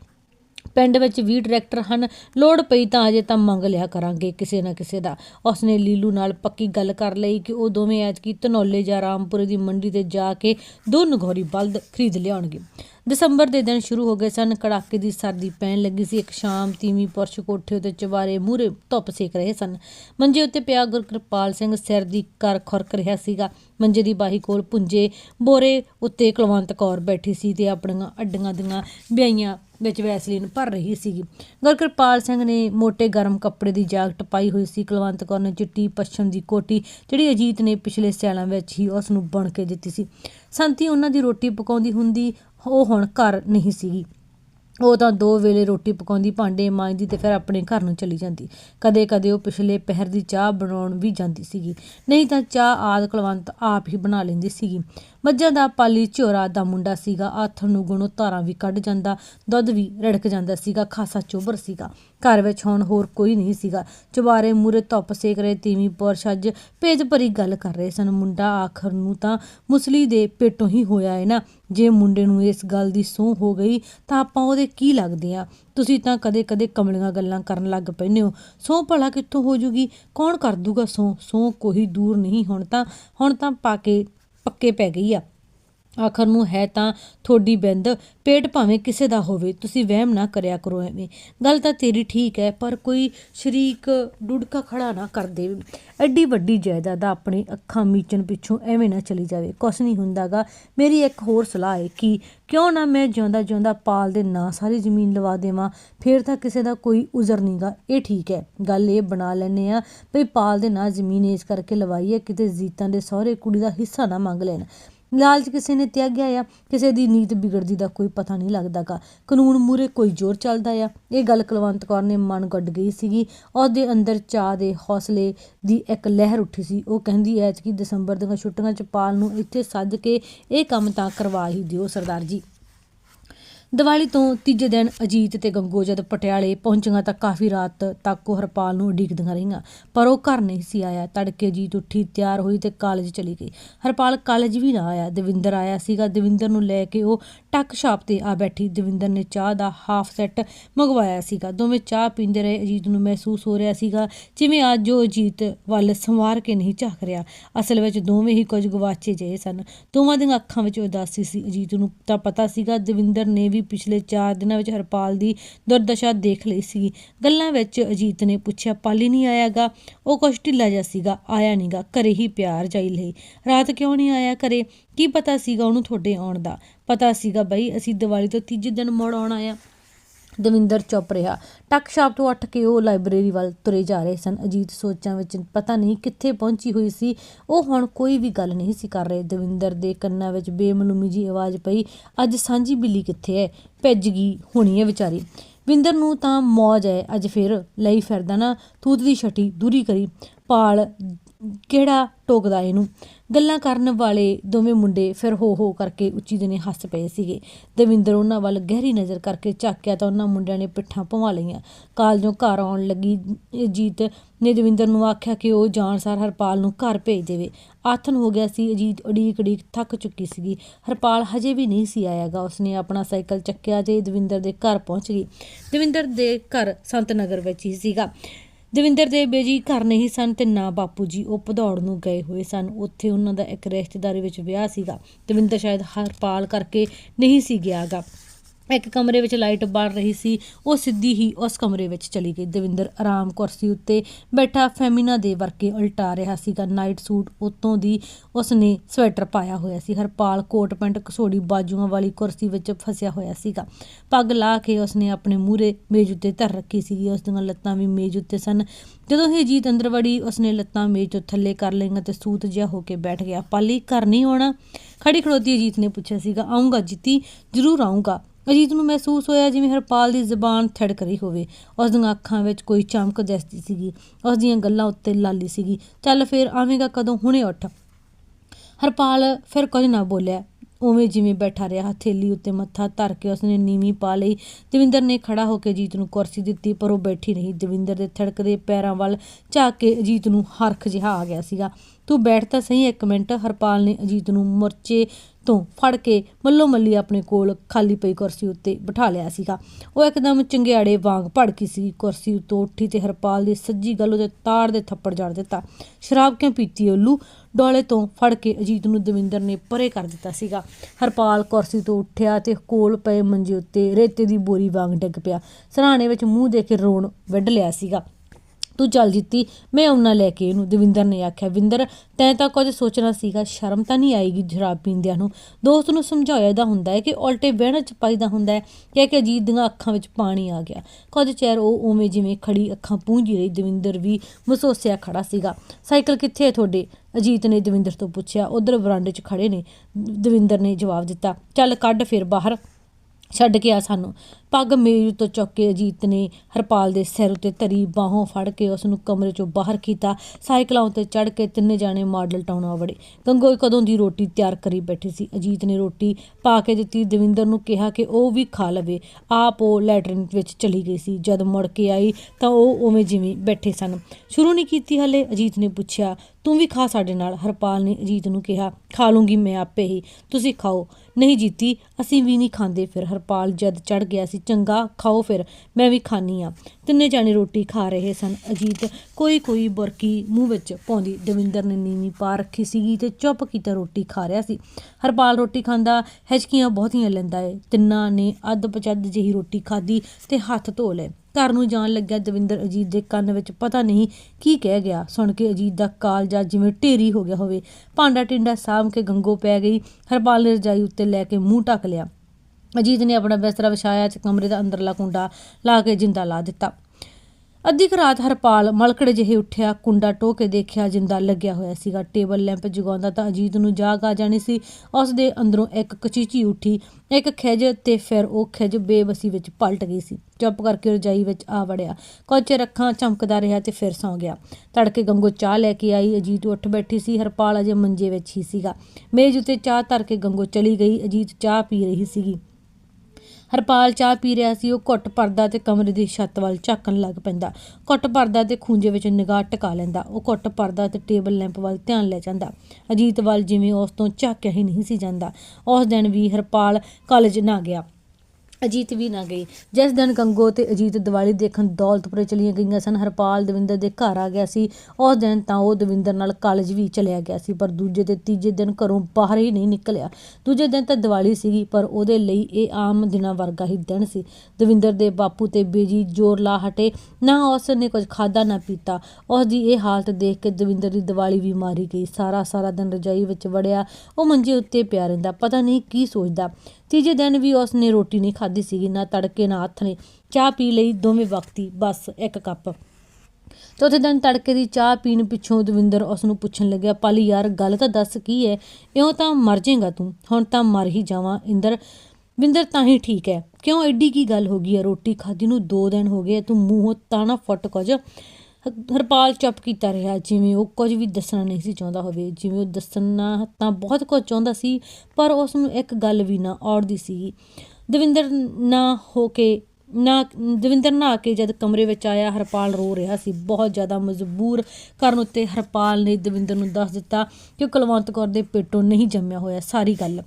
ਪਿੰਡ ਵਿੱਚ 20 ਟਰੈਕਟਰ ਹਨ, ਲੋੜ ਪਈ ਤਾਂ ਅਜੇ ਤਾਂ ਮੰਗ ਲਿਆ ਕਰਾਂਗੇ ਕਿਸੇ ਨਾ ਕਿਸੇ ਦਾ। ਉਸਨੇ ਲੀਲੂ ਨਾਲ ਪੱਕੀ ਗੱਲ ਕਰ ਲਈ ਕਿ ਉਹ ਦੋਵੇਂ ਐਤਕੀ ਧਨੌਲੇ ਜਾਂ ਰਾਮਪੁਰੇ ਦੀ ਮੰਡੀ ਤੇ ਜਾ ਕੇ ਦੋ ਨਗੌਰੀ ਬਲਦ ਖਰੀਦ ਲਿਆਉਣਗੇ। ਦਸੰਬਰ ਦੇ ਦਿਨ ਸ਼ੁਰੂ ਹੋ ਗਏ ਸਨ। ਕੜਾਕੇ ਦੀ ਸਰਦੀ ਪੈਣ ਲੱਗੀ ਸੀ। ਇੱਕ ਸ਼ਾਮ ਤੀਵੀਂ ਪੁਰਸ਼ ਕੋਠੇ ਉੱਤੇ ਚਵਾਰੇ ਮੂਰੇ ਧੁੱਪ ਸੇਕ ਰਹੇ ਸਨ। ਮੰਜੇ ਉੱਤੇ ਪਿਆ ਗੁਰਕਿਰਪਾਲ ਸਿੰਘ। ਸਿਰ ਦੀ ਕਰ ਖੁਰਕ ਰਿਹਾ ਸੀਗਾ। ਮੰਜੇ ਦੀ ਬਾਹੀ ਕੋਲ ਪੁੰਜੇ ਬੋਰੇ ਉੱਤੇ ਕੁਲਵੰਤ ਕੌਰ ਬੈਠੀ ਸੀ ਤੇ ਆਪਣੀਆਂ ਅੱਡੀਆਂ ਦੀਆਂ ਵਿਆਈਆਂ ਵਿੱਚ ਵੈਸਲੀਨ ਭਰ ਰਹੀ ਸੀਗੀ। ਗੁਰਕਿਰਪਾਲ ਸਿੰਘ ਨੇ ਮੋٹے ਗਰਮ ਕੱਪੜੇ ਦੀ ਜਾਕਟ ਪਾਈ ਹੋਈ ਸੀ। ਕੁਲਵੰਤ ਕੌਰ ਨੇ ਚਿੱਟੀ ਪੱਛਮ ਦੀ ਕੋਟੀ, ਜਿਹੜੀ ਅਜੀਤ ਨੇ ਪਿਛਲੇ ਸਿਆਲਾਂ ਵਿੱਚ ਹੀ ਉਸ ਨੂੰ ਬਣ ਕੇ ਦਿੱਤੀ ਸੀ। ਸੰਤੀ ਉਹਨਾਂ ਦੀ ਰੋਟੀ ਪਕਾਉਂਦੀ ਹੁੰਦੀ ਉਹ ਹੁਣ ਘਰ ਨਹੀਂ ਸੀਗੀ। ਉਹ ਤਾਂ ਦੋ ਵੇਲੇ ਰੋਟੀ ਪਕਾਉਂਦੀ, ਭਾਂਡੇ ਮਾਂਜਦੀ ਤੇ ਫਿਰ ਆਪਣੇ ਘਰ ਨੂੰ ਚਲੀ ਜਾਂਦੀ। ਕਦੇ ਕਦੇ ਉਹ ਪਿਛਲੇ ਪਹਿਰ ਦੀ ਚਾਹ ਬਣਾਉਣ ਵੀ ਜਾਂਦੀ ਸੀਗੀ। ਨਹੀਂ ਤਾਂ ਚਾਹ ਆਦ ਕੁਲਵੰਤ ਆਪ ਹੀ ਬਣਾ ਲੈਂਦੀ ਸੀਗੀ। ਮੱਝਾਂ ਦਾ ਪਾਲੀ ਝੋਰਾ ਦਾ ਮੁੰਡਾ ਸੀਗਾ। ਆਥਣ ਨੂੰ ਗੁਣੋ ਧਾਰਾਂ ਵੀ ਕੱਢ ਜਾਂਦਾ, ਦੁੱਧ ਵੀ ਰੜਕ ਜਾਂਦਾ ਸੀਗਾ, ਖਾਸਾ ਚੋਬਰ ਸੀਗਾ। ਘਰ ਵਿੱਚ ਹੁਣ ਹੋਰ ਕੋਈ ਨਹੀਂ ਸੀਗਾ। ਚੁਬਾਰੇ ਮੂਰੇ ਧੁੱਪ ਸੇਕ ਰਹੇ, ਤੀਵੀਂ ਪੁਰਸ਼ ਅੱਜ ਭੇਜ ਭਰੀ ਗੱਲ ਕਰ ਰਹੇ ਸਨ। ਮੁੰਡਾ ਆਖਰ ਨੂੰ ਤਾਂ ਮੁਸਲੀ ਦੇ ਪੇਟੋਂ ਹੀ ਹੋਇਆ ਹੈ ਨਾ। ਜੇ ਮੁੰਡੇ ਨੂੰ ਇਸ ਗੱਲ ਦੀ ਸੂਹ ਹੋ ਗਈ, ਤਾਂ ਆਪਾਂ ਉਹਦੇ ਕੀ ਲੱਗਦੇ ਆ? ਤੁਸੀਂ ਤਾਂ ਕਦੇ-ਕਦੇ ਕਮਲੀਆਂ ਗੱਲਾਂ ਕਰਨ ਲੱਗ ਪੈਂਦੇ ਹੋ। ਸਹੁੰ ਭਲਾ ਕਿੱਥੋਂ ਹੋ ਜੂਗੀ? ਕੌਣ ਕਰ ਦੂਗਾ ਸਹੁੰ? ਸਹੁੰ ਕੋਈ ਦੂਰ ਨਹੀਂ, ਹੁਣ ਤਾਂ ਹੁਣ ਤਾਂ ਪਾ ਕੇ ਪੱਕੇ ਪੈ ਗਈ ਆ। ਆਖਰ ਨੂੰ ਹੈ ਤਾਂ ਥੋੜੀ ਬਿੰਦ, ਪੇਟ ਭਾਵੇਂ ਕਿਸੇ ਦਾ ਹੋਵੇ, ਤੁਸੀਂ ਵਹਿਮ ਨਾ ਕਰਿਆ ਕਰੋ ਐਵੇਂ। ਗੱਲ ਤਾਂ ਤੇਰੀ ਠੀਕ ਹੈ, ਪਰ ਕੋਈ ਸ਼ਰੀਕ ਡੁੜਕਾ ਖੜਾ ਨਾ ਕਰ ਦੇ ਐਡੀ ਵੱਡੀ ਜਾਇਦਾਦ ਆਪਣੀ ਅੱਖਾਂ ਮੀਚਣ ਪਿੱਛੋਂ ਐਵੇਂ ਨਾ ਚਲੀ ਜਾਵੇ। ਕੁਛ ਨਹੀਂ ਹੁੰਦਾਗਾ। ਮੇਰੀ ਇੱਕ ਹੋਰ ਸਲਾਹ ਹੈ ਕਿ ਕਿਉਂ ਨਾ ਮੈਂ ਜਿਉਂਦਾ ਜਿਉਂਦਾ ਪਾਲ ਦੇ ਨਾਂ ਸਾਰੀ ਜ਼ਮੀਨ ਲਵਾ ਦੇਵਾਂ, ਫੇਰ ਤਾਂ ਕਿਸੇ ਦਾ ਕੋਈ ਉਜ਼ਰ ਨਹੀਂਗਾ। ਇਹ ਠੀਕ ਹੈ। ਗੱਲ ਇਹ ਬਣਾ ਲੈਨੇ ਆ ਭਈ ਪਾਲ ਦੇ ਨਾਂ ਜ਼ਮੀਨ ਇਸ ਕਰਕੇ ਲਵਾਈ ਹੈ ਕਿਤੇ ਜੀਤਾਂ ਦੇ ਸਹੁਰੇ ਕੁੜੀ ਦਾ ਹਿੱਸਾ ਨਾ ਮੰਗ ਲੈਣ। ਲਾਲਚ ਕਿਸੇ ਨੇ ਤਿਆਗਿਆ ਆ, ਕਿਸੇ ਦੀ ਨੀਤ ਵਿਗੜਦੀ ਦਾ ਕੋਈ ਪਤਾ ਨਹੀਂ ਲੱਗਦਾਗਾ। ਕਾਨੂੰਨ ਮੂਰੇ ਕੋਈ ਜ਼ੋਰ ਚੱਲਦਾ ਆ। ਇਹ ਗੱਲ ਕੁਲਵੰਤ ਕੌਰ ਨੇ ਮਨ ਗੱਡ ਗਈ ਸੀਗੀ। ਉਹਦੇ ਅੰਦਰ ਚਾਹ ਦੇ ਹੌਸਲੇ ਦੀ ਇੱਕ ਲਹਿਰ ਉੱਠੀ ਸੀ। ਉਹ ਕਹਿੰਦੀ ਐ ਕਿ ਦਸੰਬਰ ਦੀਆਂ ਛੁੱਟੀਆਂ ਚ ਪਾਲ ਨੂੰ ਇੱਥੇ ਸੱਦ ਕੇ ਇਹ ਕੰਮ ਤਾਂ ਕਰਵਾ ਹੀ ਦਿਓ, ਸਰਦਾਰ ਜੀ। ਦੀਵਾਲੀ ਤੋਂ ਤੀਜੇ ਦਿਨ ਅਜੀਤ ਤੇ ਗੰਗੋ ਜਦ ਪਟਿਆਲੇ ਪਹੁੰਚੀਆਂ ਤਾਂ ਕਾਫੀ ਰਾਤ ਤੱਕ ਉਹ ਹਰਪਾਲ ਨੂੰ ਉਡੀਕਦੀਆਂ ਰਹੀਆਂ, ਪਰ ਉਹ ਘਰ ਨਹੀਂ ਸੀ ਆਇਆ। ਤੜਕੇ ਅਜੀਤ ਉੱਠੀ, ਤਿਆਰ ਹੋਈ ਤੇ ਕਾਲਜ ਚਲੀ ਗਈ। ਹਰਪਾਲ ਕਾਲਜ ਵੀ ਨਾ ਆਇਆ। ਦਵਿੰਦਰ ਆਇਆ ਸੀਗਾ। ਦਵਿੰਦਰ ਨੂੰ ਲੈ ਕੇ ਉਹ ਟੱਕ ਸ਼ਾਪ ਤੇ ਆ ਬੈਠੀ। ਦਵਿੰਦਰ ਨੇ ਚਾਹ ਦਾ ਹਾਫ ਸੈੱਟ ਮੰਗਵਾਇਆ ਸੀਗਾ। ਦੋਵੇਂ ਚਾਹ ਪੀਂਦੇ ਰਹੇ। ਅਜੀਤ ਨੂੰ ਮਹਿਸੂਸ ਹੋ ਰਿਹਾ ਸੀਗਾ ਜਿਵੇਂ ਅੱਜ ਉਹ ਅਜੀਤ ਵੱਲ ਸੰਵਾਰ ਕੇ ਨਹੀਂ ਝਾਕ ਰਿਹਾ। ਅਸਲ ਵਿੱਚ ਦੋਵੇਂ ਹੀ ਕੁਝ ਗਵਾਚੇ ਜਿਹੇ ਸਨ। ਦੋਵਾਂ ਦੀਆਂ ਅੱਖਾਂ ਵਿੱਚ ਉਦਾਸੀ ਸੀ। ਅਜੀਤ ਨੂੰ ਤਾਂ ਪਤਾ ਸੀਗਾ। ਦਵਿੰਦਰ ਨੇ ਵੀ ਪਿਛਲੇ 4 ਦਿਨਾਂ ਵਿੱਚ ਹਰਪਾਲ ਦੀ ਦੁਰਦਸ਼ਾ ਦੇਖ ਲਈ ਸੀ ਗੱਲਾਂ ਵਿੱਚ ਅਜੀਤ ਨੇ ਪੁੱਛਿਆ, ਪਾਲੀ ਨਹੀਂ ਆਇਆਗਾ? ਉਹ ਕੁਛ ਢਿੱਲਾ ਜਿਹਾ ਸੀਗਾ, ਆਇਆ ਨਹੀਂਗਾ ਘਰੇ ਹੀ ਪਿਆਰ ਜਾਈ ਲਈ। ਰਾਤ ਕਿਉਂ ਨਹੀਂ ਆਇਆ ਘਰੇ? ਕੀ ਪਤਾ ਸੀਗਾ ਉਹਨੂੰ ਤੁਹਾਡੇ ਆਉਣ ਦਾ? ਪਤਾ ਸੀਗਾ ਬਈ ਅਸੀਂ ਦੀਵਾਲੀ ਤੋਂ ਤੀਜੇ ਦਿਨ ਮੁੜ ਆਉਣਾ ਆ। ਦਵਿੰਦਰ ਚੁੱਪ ਰਿਹਾ। ਟੱਕ ਸ਼ਾਪ ਤੋਂ ਉੱਠ ਕੇ ਉਹ ਲਾਇਬ੍ਰੇਰੀ ਵੱਲ ਤੁਰੇ ਜਾ ਰਹੇ ਸਨ। ਅਜੀਤ ਸੋਚਾਂ ਵਿੱਚ ਪਤਾ ਨਹੀਂ ਕਿੱਥੇ ਪਹੁੰਚੀ ਹੋਈ ਸੀ। ਉਹ ਹੁਣ ਕੋਈ ਵੀ ਗੱਲ ਨਹੀਂ ਸੀ ਕਰ ਰਹੇ। ਦਵਿੰਦਰ ਦੇ ਕੰਨਾਂ ਵਿੱਚ ਬੇਮਲੂਮੀ ਜੀ ਆਵਾਜ਼ ਪਈ, ਅੱਜ ਸਾਂਝੀ ਬਿੱਲੀ ਕਿੱਥੇ ਹੈ ਭੱਜ ਗਈ ਹੋਣੀ ਹੈ ਵਿਚਾਰੀ। ਵਿੰਦਰ ਨੂੰ ਤਾਂ ਮੌਜ ਹੈ ਅੱਜ ਫਿਰ ਲਈ ਫਿਰਦਾ ਨਾ ਤੂਤ ਦੀ ਛਟੀ ਦੂਰੀ ਕਰੀ। ਪਾਲ ਕਿਹੜਾ ਟੋਕਦਾ ਇਹਨੂੰ? ਗੱਲਾਂ ਕਰਨ ਵਾਲੇ ਦੋਵੇਂ ਮੁੰਡੇ ਫਿਰ ਹੋ ਹੋ ਕਰਕੇ ਉੱਚੀ ਦਿਨੇ ਹੱਸ ਪਏ ਸੀਗੇ। ਦਵਿੰਦਰ ਉਹਨਾਂ ਵੱਲ ਗਹਿਰੀ ਨਜ਼ਰ ਕਰਕੇ ਝਾਕਿਆ ਤਾਂ ਉਹਨਾਂ ਮੁੰਡਿਆਂ ਨੇ ਪਿੱਠਾਂ ਭਵਾ ਲਈਆਂ। ਕਾਲਜੋਂ ਘਰ ਆਉਣ ਲੱਗੀ ਅਜੀਤ ਨੇ ਦਵਿੰਦਰ ਨੂੰ ਆਖਿਆ ਕਿ ਉਹ ਜਾਣਸਾਰ ਹਰਪਾਲ ਨੂੰ ਘਰ ਭੇਜ ਦੇਵੇ। ਆਥਨ ਹੋ ਗਿਆ ਸੀ, ਅਜੀਤ ਉਡੀਕ ਉਡੀਕ ਥੱਕ ਚੁੱਕੀ ਸੀਗੀ। ਹਰਪਾਲ ਹਜੇ ਵੀ ਨਹੀਂ ਸੀ ਆਇਆਗਾ, ਉਸਨੇ ਆਪਣਾ ਸਾਈਕਲ ਚੱਕਿਆ ਤੇ ਦਵਿੰਦਰ ਦੇ ਘਰ ਪਹੁੰਚ ਗਈ। ਦਵਿੰਦਰ ਦੇ ਘਰ ਸੰਤ ਨਗਰ ਵਿੱਚ ਹੀ ਸੀਗਾ। ਦਵਿੰਦਰ ਦੇ ਬੇਜੀ ਘਰ ਨਹੀਂ ਸਨ ਤੇ ਨਾ ਬਾਪੂ ਜੀ ਉਹ ਭਦੌੜ ਨੂੰ ਗਏ ਹੋਏ ਸਨ। ਉੱਥੇ ਉਹਨਾਂ ਦਾ ਇੱਕ ਰਿਸ਼ਤੇਦਾਰੀ ਵਿੱਚ ਵਿਆਹ ਸੀਗਾ। ਦਵਿੰਦਰ ਸ਼ਾਇਦ ਹਰਪਾਲ ਕਰਕੇ ਨਹੀਂ ਸੀ ਗਿਆਗਾ। ਇੱਕ ਕਮਰੇ ਵਿੱਚ ਲਾਈਟ ਬਲ ਰਹੀ ਸੀ, ਉਹ ਸਿੱਧੀ ਹੀ ਉਸ ਕਮਰੇ ਵਿੱਚ ਚਲੀ ਗਈ। ਦਵਿੰਦਰ ਆਰਾਮ ਕੁਰਸੀ ਉੱਤੇ ਬੈਠਾ ਫੈਮਿਨਾ ਦੇ ਵਰਕੇ ਉਲਟਾ ਰਿਹਾ ਸੀਗਾ। ਨਾਈਟ ਸੂਟ ਉਤੋਂ ਦੀ ਉਸਨੇ ਸਵੈਟਰ ਪਾਇਆ ਹੋਇਆ ਸੀ। ਹਰਪਾਲ ਕੋਟ ਪੈਂਟ ਕਸੋੜੀ ਬਾਜੂਆਂ ਵਾਲੀ ਕੁਰਸੀ ਵਿੱਚ ਫਸਿਆ ਹੋਇਆ ਸੀਗਾ। ਪੱਗ ਲਾ ਕੇ ਉਸਨੇ ਆਪਣੇ ਮੂਹਰੇ ਮੇਜ਼ ਉੱਤੇ ਧਰ ਰੱਖੀ ਸੀਗੀ। ਉਸ ਦੀਆਂ ਲੱਤਾਂ ਵੀ ਮੇਜ਼ ਉੱਤੇ ਸਨ। ਜਦੋਂ ਹੀ ਜੀਤ ਅੰਦਰ ਵੜੀ, ਉਸਨੇ ਲੱਤਾਂ ਮੇਜ਼ ਤੋਂ ਥੱਲੇ ਕਰ ਲਈਆਂ ਤੇ ਸੂਤ ਜਿਹਾ ਹੋ ਕੇ ਬੈਠ ਗਿਆ। ਪਾਲੀ, ਘਰ ਨਹੀਂ ਆਉਣਾ? ਖੜੀ ਖੜੋਤੀ ਅਜੀਤ ਨੇ ਪੁੱਛਿਆ ਸੀਗਾ। ਆਉਂਗਾ ਜੀਤੀ, ਜ਼ਰੂਰ ਆਉਂਗਾ ਅਜੀਤ ਨੂੰ ਮਹਿਸੂਸ ਹੋਇਆ ਜਿਵੇਂ ਹਰਪਾਲ ਦੀ ਜ਼ਬਾਨ ਥੜਕ ਰਹੀ ਹੋਵੇ। ਉਸ ਦੀਆਂ ਅੱਖਾਂ ਵਿੱਚ ਕੋਈ ਚਮਕ ਦਿਸਦੀ ਸੀਗੀ। ਉਸ ਦੀਆਂ ਗੱਲਾਂ ਉੱਤੇ ਲਾਲੀ ਸੀਗੀ। ਚੱਲ ਫੇਰ ਆਵੇਂਗਾ ਕਦੋਂ ਹੁਣੇ ਉੱਠ। ਹਰਪਾਲ ਫਿਰ ਕੁਝ ਨਾ ਬੋਲਿਆ। ਉਵੇਂ ਜਿਵੇਂ ਬੈਠਾ ਰਿਹਾ, ਹਥੇਲੀ ਉੱਤੇ ਮੱਥਾ ਧਰ ਕੇ ਉਸਨੇ ਨੀਵੀਂ ਪਾ ਲਈ। ਦਵਿੰਦਰ ਨੇ ਖੜਾ ਹੋ ਕੇ ਅਜੀਤ ਨੂੰ ਕੁਰਸੀ ਦਿੱਤੀ, ਪਰ ਉਹ ਬੈਠੀ ਨਹੀਂ। ਦਵਿੰਦਰ ਦੇ ਥੜਕਦੇ ਪੈਰਾਂ ਵੱਲ ਝਾਕ ਕੇ ਅਜੀਤ ਨੂੰ ਹਰਖ ਜਿਹਾ ਆ ਗਿਆ ਸੀਗਾ। ਤੂੰ ਬੈਠ ਤਾਂ ਸਹੀ ਇੱਕ ਮਿੰਟ, ਹਰਪਾਲ ਨੇ ਅਜੀਤ ਨੂੰ ਮੁਰਚੇ ਤੋਂ ਫੜ ਕੇ ਮੱਲੋ ਮੱਲੀ ਆਪਣੇ ਕੋਲ ਖਾਲੀ ਪਈ ਕੁਰਸੀ ਉੱਤੇ ਬਿਠਾ ਲਿਆ ਸੀਗਾ। ਉਹ ਇੱਕਦਮ ਚੰਗਿਆੜੇ ਵਾਂਗ ਭੜਕੀ ਸੀ। ਕੁਰਸੀ ਉੱਤੋਂ ਉੱਠੀ ਤੇ ਹਰਪਾਲ ਦੀ ਸੱਜੀ ਗੱਲ ਉਹਦੇ ਤਾੜ ਦੇ ਥੱਪੜ ਜੜ ਦਿੱਤਾ। ਸ਼ਰਾਬ ਕਿਉਂ ਪੀਤੀ ਉੱਲੂ? ਡੋਲੇ ਤੋਂ ਫੜ ਕੇ ਅਜੀਤ ਨੂੰ ਦਵਿੰਦਰ ਨੇ ਪਰੇ ਕਰ ਦਿੱਤਾ ਸੀਗਾ। ਹਰਪਾਲ ਕੁਰਸੀ ਤੋਂ ਉੱਠਿਆ ਤੇ ਕੋਲ ਪਏ ਮੰਜੇ ਉੱਤੇ ਰੇਤੇ ਦੀ ਬੋਰੀ ਵਾਂਗ ਡਿੱਗ ਪਿਆ। ਸਰਾਣੇ ਵਿੱਚ ਮੂੰਹ ਦੇ ਕੇ ਰੋਣ ਵੱਢ ਲਿਆ ਸੀਗਾ। ਤੂੰ ਚੱਲ ਜਿੱਤੀ। ਮੈਂ ਆਉਣਾ ਲੈ ਕੇ ਇਹਨੂੰ, ਦਵਿੰਦਰ ਨੇ ਆਖਿਆ। ਵਿੰਦਰ ਤੈਂ ਤਾਂ ਕੁਝ ਸੋਚਣਾ ਸੀਗਾ, ਸ਼ਰਮ ਤਾਂ ਨਹੀਂ ਆਏਗੀ ਸ਼ਰਾਬ ਪੀਂਦਿਆਂ ਨੂੰ। ਦੋਸਤ ਨੂੰ ਸਮਝਾਇਆ ਦਾ ਹੁੰਦਾ ਹੈ ਕਿ ਉਲਟੇ ਬਹਿਣ ਚ ਪਾਈਦਾ ਹੁੰਦਾ ਹੈ, ਕਹਿ ਕੇ ਅਜੀਤ ਦੀਆਂ ਅੱਖਾਂ ਵਿੱਚ ਪਾਣੀ ਆ ਗਿਆ। ਕੁਝ ਚਿਰ ਉਹ ਉਵੇਂ ਜਿਵੇਂ ਖੜੀ ਅੱਖਾਂ ਪੂੰਝੀ ਰਹੀ, ਦਵਿੰਦਰ ਵੀ ਮਸੋਸਿਆ ਖੜਾ ਸੀਗਾ। ਸਾਈਕਲ ਕਿੱਥੇ ਹੈ ਤੁਹਾਡੇ? ਅਜੀਤ ਨੇ ਦਵਿੰਦਰ ਤੋਂ ਪੁੱਛਿਆ। ਉਧਰ ਵਰਾਂਡੇ 'ਚ ਖੜੇ ਨੇ। ਦਵਿੰਦਰ ਨੇ ਜਵਾਬ ਦਿੱਤਾ, ਚੱਲ ਕੱਢ ਫਿਰ ਬਾਹਰ, ਛੱਡ ਕੇ ਆ ਸਾਨੂੰ। ਪੱਗ ਮੇਜ਼ ਤੋਂ ਚੁੱਕ ਕੇ ਅਜੀਤ ਨੇ ਹਰਪਾਲ ਦੇ ਸਿਰ ਉੱਤੇ ਧਰੀ, ਬਾਹੋਂ ਫੜ ਕੇ ਉਸ ਨੂੰ ਕਮਰੇ ਚੋਂ ਬਾਹਰ ਕੀਤਾ। ਸਾਈਕਲਾਂ ਉੱਤੇ ਚੜ ਕੇ ਤਿੰਨੇ ਜਾਣੇ ਮਾਡਲ ਟਾਊਨ ਆ ਵੜੇ। ਗੰਗੋਈ ਕਦੋਂ ਦੀ ਰੋਟੀ ਤਿਆਰ ਕਰੀ ਬੈਠੀ ਸੀ। ਅਜੀਤ ਨੇ ਰੋਟੀ ਪਾ ਕੇ ਦਿੱਤੀ। ਦਵਿੰਦਰ ਨੂੰ ਕਿਹਾ ਕਿ ਉਹ ਵੀ ਖਾ ਲਵੇ। ਆਪ ਉਹ ਲੈਟਰਨ ਵਿੱਚ ਚਲੀ ਗਈ ਸੀ। ਜਦ ਮੁੜ ਕੇ ਆਈ ਤਾਂ ਉਹ ਉਵੇਂ ਜਿਵੇਂ ਬੈਠੇ ਸਨ। ਸ਼ੁਰੂ ਨਹੀਂ ਕੀਤੀ ਹਲੇ? ਅਜੀਤ ਨੇ ਪੁੱਛਿਆ। ਤੂੰ ਵੀ ਖਾ ਸਾਡੇ ਨਾਲ, ਹਰਪਾਲ ਨੇ ਅਜੀਤ ਨੂੰ ਕਿਹਾ। ਖਾ ਲੂੰਗੀ ਮੈਂ ਆਪੇ ਹੀ। ਤੁਸੀਂ ਖਾਓ। ਨਹੀਂ ਜੀਤੀ, ਅਸੀਂ ਵੀ ਨਹੀਂ ਖਾਂਦੇ। ਫਿਰ ਹਰਪਾਲ ਜਦ ਚੜ ਗਿਆ ਸੀ ਚੰਗਾ ਖਾਓ ਫਿਰ, ਮੈਂ ਵੀ ਖਾਣੀ ਆ ਤਿੰਨੇ ਜਾਣੇ ਰੋਟੀ ਖਾ ਰਹੇ ਸਨ। ਅਜੀਤ ਕੋਈ ਕੋਈ ਬੁਰਕੀ ਮੂੰਹ ਵਿੱਚ ਪਾਉਂਦੀ। ਦਵਿੰਦਰ ਨੇ ਨੀਵੀਂ ਪਾ ਰੱਖੀ ਸੀਗੀ ਤੇ ਚੁੱਪ ਕੀਤਾ ਰੋਟੀ ਖਾ ਰਿਹਾ ਸੀ। ਹਰਪਾਲ ਰੋਟੀ ਖਾਂਦਾ, ਹਿਚਕੀਆਂ ਬਹੁਤੀਆਂ ਲੈਂਦਾ ਏ। ਤਿੰਨਾਂ ਨੇ ਅੱਧ ਪਚੱਧ ਜਿਹੀ ਰੋਟੀ ਖਾਧੀ ਤੇ ਹੱਥ ਧੋ ਲਏ। ਘਰ ਨੂੰ ਜਾਣ ਲੱਗਿਆ ਦਵਿੰਦਰ ਅਜੀਤ ਦੇ ਕੰਨ ਵਿੱਚ ਪਤਾ ਨਹੀਂ ਕੀ ਕਹਿ ਗਿਆ। ਸੁਣ ਕੇ ਅਜੀਤ ਦਾ ਕਾਲਜਾ ਜਿਵੇਂ ਢੇਰੀ ਹੋ ਗਿਆ ਹੋਵੇ ਭਾਂਡਾ ਟਿੰਡਾ ਸਾਂਭ ਕੇ ਗੰਗੋ ਪੈ ਗਈ। ਹਰਪਾਲ ਨੇ ਰਜਾਈ ਉੱਤੇ ਲੈ ਕੇ ਮੂੰਹ ਢੱਕ ਲਿਆ। ਅਜੀਤ ਨੇ ਆਪਣਾ ਬਿਸਤਰਾ ਵਿਛਾਇਆ ਤੇ ਕਮਰੇ ਦਾ ਅੰਦਰਲਾ ਕੁੰਡਾ ਲਾ ਕੇ ਜਿੰਦਾ ਲਾ ਦਿੱਤਾ। ਅੱਧੀ ਕੁ ਰਾਤ ਹਰਪਾਲ ਮਲਕੜ ਜਿਹੇ ਉੱਠਿਆ, ਕੁੰਡਾ ਟੋ ਕੇ ਦੇਖਿਆ, ਜਿੰਦਾ ਲੱਗਿਆ ਹੋਇਆ ਸੀਗਾ। ਟੇਬਲ ਲੈਂਪ ਜਗਾਉਂਦਾ ਤਾਂ ਅਜੀਤ ਨੂੰ ਜਾਗ ਆ ਜਾਣੀ ਸੀ। ਉਸ ਦੇ ਅੰਦਰੋਂ ਇੱਕ ਕਚੀਚੀ ਉੱਠੀ, ਇੱਕ ਖਿਜ ਤੇ ਫਿਰ ਉਹ ਖਿਜ ਬੇਬਸੀ ਵਿੱਚ ਪਲਟ ਗਈ ਸੀ। ਚੁੱਪ ਕਰਕੇ ਰਜਾਈ ਵਿੱਚ ਆ ਵੜਿਆ। ਕੁਝ ਚਿਰ ਅੱਖਾਂ ਚਮਕਦਾ ਰਿਹਾ ਤੇ ਫਿਰ ਸੌਂ ਗਿਆ। ਤੜਕੇ ਗੰਗੋ ਚਾਹ ਲੈ ਕੇ ਆਈ। ਅਜੀਤ ਉੱਠ ਬੈਠੀ ਸੀ। ਹਰਪਾਲ ਅਜੇ ਮੰਜੇ ਵਿੱਚ ਹੀ ਸੀਗਾ। ਮੇਜ਼ ਉੱਤੇ ਚਾਹ ਧਰ ਕੇ ਗੰਗੋ ਚਲੀ ਗਈ। ਅਜੀਤ ਚਾਹ ਪੀ ਰਹੀ ਸੀਗੀ। ਹਰਪਾਲ ਚਾਹ ਪੀ ਰਿਹਾ ਸੀ, ਉਹ ਘੁੱਟ ਪਰਦਾ ਤੇ ਕਮਰੇ ਦੀ ਛੱਤ ਵੱਲ ਝਾਕਣ ਲੱਗ ਪੈਂਦਾ। ਘੁੱਟ ਪਰਦਾ ਤੇ ਖੂੰਜੇ ਵਿੱਚ ਨਿਗਾਹ ਟਿਕਾ ਲੈਂਦਾ। ਉਹ ਘੁੱਟ ਪਰਦਾ ਤੇ ਟੇਬਲ ਲੈਂਪ ਵੱਲ ਧਿਆਨ ਲੈ ਜਾਂਦਾ। ਅਜੀਤ ਵੱਲ ਜਿਵੇਂ ਉਸ ਤੋਂ ਝਾਕਿਆ ਹੀ ਨਹੀਂ ਸੀ ਜਾਂਦਾ। ਉਸ ਦਿਨ ਵੀ ਹਰਪਾਲ ਕਾਲਜ ਨਾ ਗਿਆ। ਅਜੀਤ ਵੀ ਨਾ ਗਈ। ਜਿਸ ਦਿਨ ਗੰਗੋ ਤੇ ਅਜੀਤ ਦੀਵਾਲੀ ਦੇਖਣ ਦੌਲਤਪੁਰੇ ਚਲੀਆਂ ਗਈਆਂ ਸਨ, ਹਰਪਾਲ ਦਵਿੰਦਰ ਦੇ ਘਰ ਆ ਗਿਆ ਸੀ। ਉਸ ਦਿਨ ਤਾਂ ਉਹ ਦਵਿੰਦਰ ਨਾਲ ਕਾਲਜ ਵੀ ਚਲਿਆ ਗਿਆ ਸੀ, ਪਰ ਦੂਜੇ ਤੇ ਤੀਜੇ ਦਿਨ ਘਰੋਂ ਬਾਹਰ ਹੀ ਨਹੀਂ ਨਿਕਲਿਆ। ਦੂਜੇ ਦਿਨ ਤਾਂ ਦੀਵਾਲੀ ਸੀਗੀ, ਪਰ ਉਹਦੇ ਲਈ ਇਹ ਆਮ ਦਿਨਾਂ ਵਰਗਾ ਹੀ ਦਿਨ ਸੀ। ਦਵਿੰਦਰ ਦੇ ਬਾਪੂ ਤੇ ਬੇਜੀ ਜ਼ੋਰ ਲਾ ਹਟੇ, ਨਾ ਉਸ ਨੇ ਕੁਝ ਖਾਦਾ ਨਾ ਪੀਤਾ। ਉਸ ਦੀ ਇਹ ਹਾਲਤ ਦੇਖ ਕੇ ਦਵਿੰਦਰ ਦੀ ਦੀਵਾਲੀ ਵੀ ਮਾਰੀ ਗਈ। ਸਾਰਾ ਸਾਰਾ ਦਿਨ ਰਜਾਈ ਵਿੱਚ ਵੜਿਆ, ਉਹ ਮੰਜੇ ਉੱਤੇ ਪਿਆ ਰਹਿੰਦਾ, ਪਤਾ ਨਹੀਂ ਕੀ ਸੋਚਦਾ। ਤੀਜੇ ਦਿਨ ਵੀ ਉਸ ਨੇ ਰੋਟੀ ਨਹੀਂ ਖਾਧੀ ਸੀਗੀ, ਨਾ ਤੜਕੇ, ਨਾ ਹੱਥ ਨੇ। ਚਾਹ ਪੀ ਲਈ ਦੋਵੇਂ ਵਕਤੀ, ਬਸ ਇੱਕ ਕੱਪ। ਚੌਥੇ ਦਿਨ ਤੜਕੇ ਦੀ ਚਾਹ ਪੀਣ ਪਿੱਛੋਂ ਦਵਿੰਦਰ ਉਸ ਨੂੰ ਪੁੱਛਣ ਲੱਗਿਆ, ਪਾਲੀ ਯਾਰ, ਗੱਲ ਤਾਂ ਦੱਸ ਕੀ ਹੈ ਇਉਂ ਤਾਂ ਮਰ ਜਾਏਗਾ ਤੂੰ। ਹੁਣ ਤਾਂ ਮਰ ਹੀ ਜਾਵਾਂ, ਇੰਦਰ। ਵਿੰਦਰ ਤਾਂ ਹੀ ਠੀਕ ਹੈ ਕਿਉਂ ਐਡੀ ਕੀ ਗੱਲ ਹੋ ਗਈ ਹੈ ਰੋਟੀ ਖਾਧੀ ਨੂੰ 2 ਦਿਨ ਹੋ ਗਏ, ਤੂੰ ਮੂੰਹੋਂ ਤਾਣਾ ਫੁੱਟ ਕੁਝ ਹਰਪਾਲ ਚੁੱਪ ਕੀਤਾ ਰਿਹਾ, ਜਿਵੇਂ ਉਹ ਕੁਝ ਵੀ ਦੱਸਣਾ ਨਹੀਂ ਸੀ ਚਾਹੁੰਦਾ ਹੋਵੇ, ਜਿਵੇਂ ਉਹ ਦੱਸਣਾ ਤਾਂ ਬਹੁਤ ਕੁਝ ਚਾਹੁੰਦਾ ਸੀ, ਪਰ ਉਸ ਨੂੰ ਇੱਕ ਗੱਲ ਵੀ ਨਾ ਔੜਦੀ ਸੀ। ਦਵਿੰਦਰ ਨਾ ਹੋ ਕੇ, ਨਾ, ਦਵਿੰਦਰ ਨਹਾ ਕੇ ਜਦ ਕਮਰੇ ਵਿੱਚ ਆਇਆ, ਹਰਪਾਲ ਰੋ ਰਿਹਾ ਸੀ, ਬਹੁਤ ਜ਼ਿਆਦਾ ਮਜਬੂਰ ਕਰਨ ਉੱਤੇ ਹਰਪਾਲ ਨੇ ਦਵਿੰਦਰ ਨੂੰ ਦੱਸ ਦਿੱਤਾ ਕਿ ਉਹ ਕੁਲਵੰਤ ਕੌਰ ਦੇ ਪੇਟੋਂ ਨਹੀਂ ਜੰਮਿਆ ਹੋਇਆ, ਸਾਰੀ ਗੱਲ।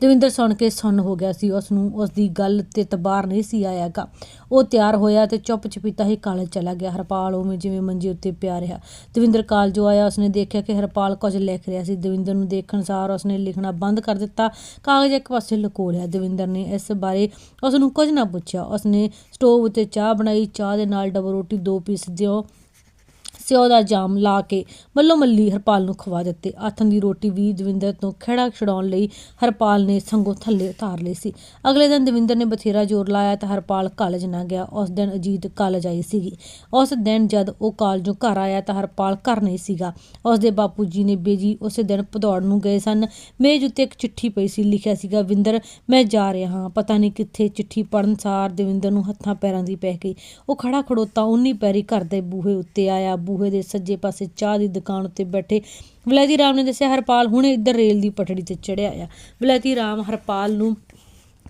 ਦਵਿੰਦਰ ਸੁਣ ਕੇ ਸੁੰਨ ਹੋ ਗਿਆ ਸੀ ਉਸ ਨੂੰ ਉਸ ਦੀ ਗੱਲ ਤੇ ਤਬਾਰ ਨਹੀਂ ਸੀ ਆਇਆਗਾ। ਉਹ ਤਿਆਰ ਹੋਇਆ ਤੇ ਚੁੱਪ ਚਪੀਤਾ ਹੀ ਕਾਲਜ ਚਲਾ ਗਿਆ। ਹਰਪਾਲ ਉਵੇਂ ਜਿਵੇਂ ਮੰਜੇ ਉੱਤੇ ਪਿਆ ਰਿਹਾ। ਦਵਿੰਦਰ ਕਾਲਜੋਂ ਆਇਆ, ਉਸਨੇ ਦੇਖਿਆ ਕਿ ਹਰਪਾਲ ਕੁਝ ਲਿਖ ਰਿਹਾ ਸੀ। ਦਵਿੰਦਰ ਨੂੰ ਦੇਖਣ ਸਾਰ ਉਸਨੇ ਲਿਖਣਾ ਬੰਦ ਕਰ ਦਿੱਤਾ। ਕਾਗਜ਼ ਇੱਕ ਪਾਸੇ ਲੁਕੋ ਲਿਆ। ਦਵਿੰਦਰ ਨੇ ਇਸ ਬਾਰੇ ਉਸ ਨੂੰ ਕੁਝ ਨਾ ਪੁੱਛਿਆ। ਉਸਨੇ ਸਟੋਵ ਉੱਤੇ ਚਾਹ ਬਣਾਈ। ਚਾਹ ਦੇ ਨਾਲ ਡਬਲ ਰੋਟੀ, ਦੋ ਪੀਸ ਦਿਓ ਸਿਓ ਦਾ ਜਾਮ ਲਾ ਕੇ ਮੱਲੋ ਮੱਲੀ ਹਰਪਾਲ ਨੂੰ ਖਵਾ ਦਿੱਤੇ। ਆਥਣ ਦੀ ਰੋਟੀ ਵੀ ਦਵਿੰਦਰ ਤੋਂ ਖੜਾ ਛਡਾਉਣ ਲਈ ਹਰਪਾਲ ਨੇ ਸੰਗੋ ਥੱਲੇ ਉਤਾਰ ਲਈ ਸੀ। ਅਗਲੇ ਦਿਨ ਦਵਿੰਦਰ ਨੇ ਬਥੇਰਾ ਜ਼ੋਰ ਲਾਇਆ ਤਾਂ ਹਰਪਾਲ ਕਾਲਜ ਨਾ ਗਿਆ। ਉਸ ਦਿਨ ਅਜੀਤ ਕਾਲਜ ਆਈ ਸੀਗੀ। ਉਸ ਦਿਨ ਜਦ ਉਹ ਕਾਲਜੋਂ ਘਰ ਆਇਆ ਤਾਂ ਹਰਪਾਲ ਘਰ ਨਹੀਂ ਸੀਗਾ। ਉਸ ਦੇ ਬਾਪੂ ਜੀ ਨੇ ਬੇਜੀ ਉਸੇ ਦਿਨ ਭਦੌੜ ਨੂੰ ਗਏ ਸਨ। ਮੇਜ਼ ਉੱਤੇ ਇੱਕ ਚਿੱਠੀ ਪਈ ਸੀ। ਲਿਖਿਆ ਸੀਗਾ, ਵਿੰਦਰ, ਮੈਂ ਜਾ ਰਿਹਾ ਹਾਂ। ਪਤਾ ਨਹੀਂ ਕਿੱਥੇ ਚਿੱਠੀ ਪੜਨ ਸਾਰ ਦਵਿੰਦਰ ਨੂੰ ਹੱਥਾਂ ਪੈਰਾਂ ਦੀ ਪੈ ਗਈ। ਉਹ ਖੜਾ ਖੜੋਤਾ, ਉਨੀ ਪੈਰੀ ਘਰ ਦੇ ਬੂਹੇ ਉੱਤੇ ਆਇਆ। ਬੂਹੇ ਦੇ ਸੱਜੇ ਪਾਸੇ ਚਾਹ ਦੀ ਦੁਕਾਨ ਉੱਤੇ ਬੈਠੇ ਵਲੈਤੀ ਰਾਮ ਨੇ ਦੱਸਿਆ, ਹਰਪਾਲ ਹੁਣੇ ਇੱਧਰ ਰੇਲ ਦੀ ਪਟੜੀ ਤੇ ਚੜਿਆ ਆ। ਵਲੈਤੀ ਰਾਮ ਹਰਪਾਲ ਨੂੰ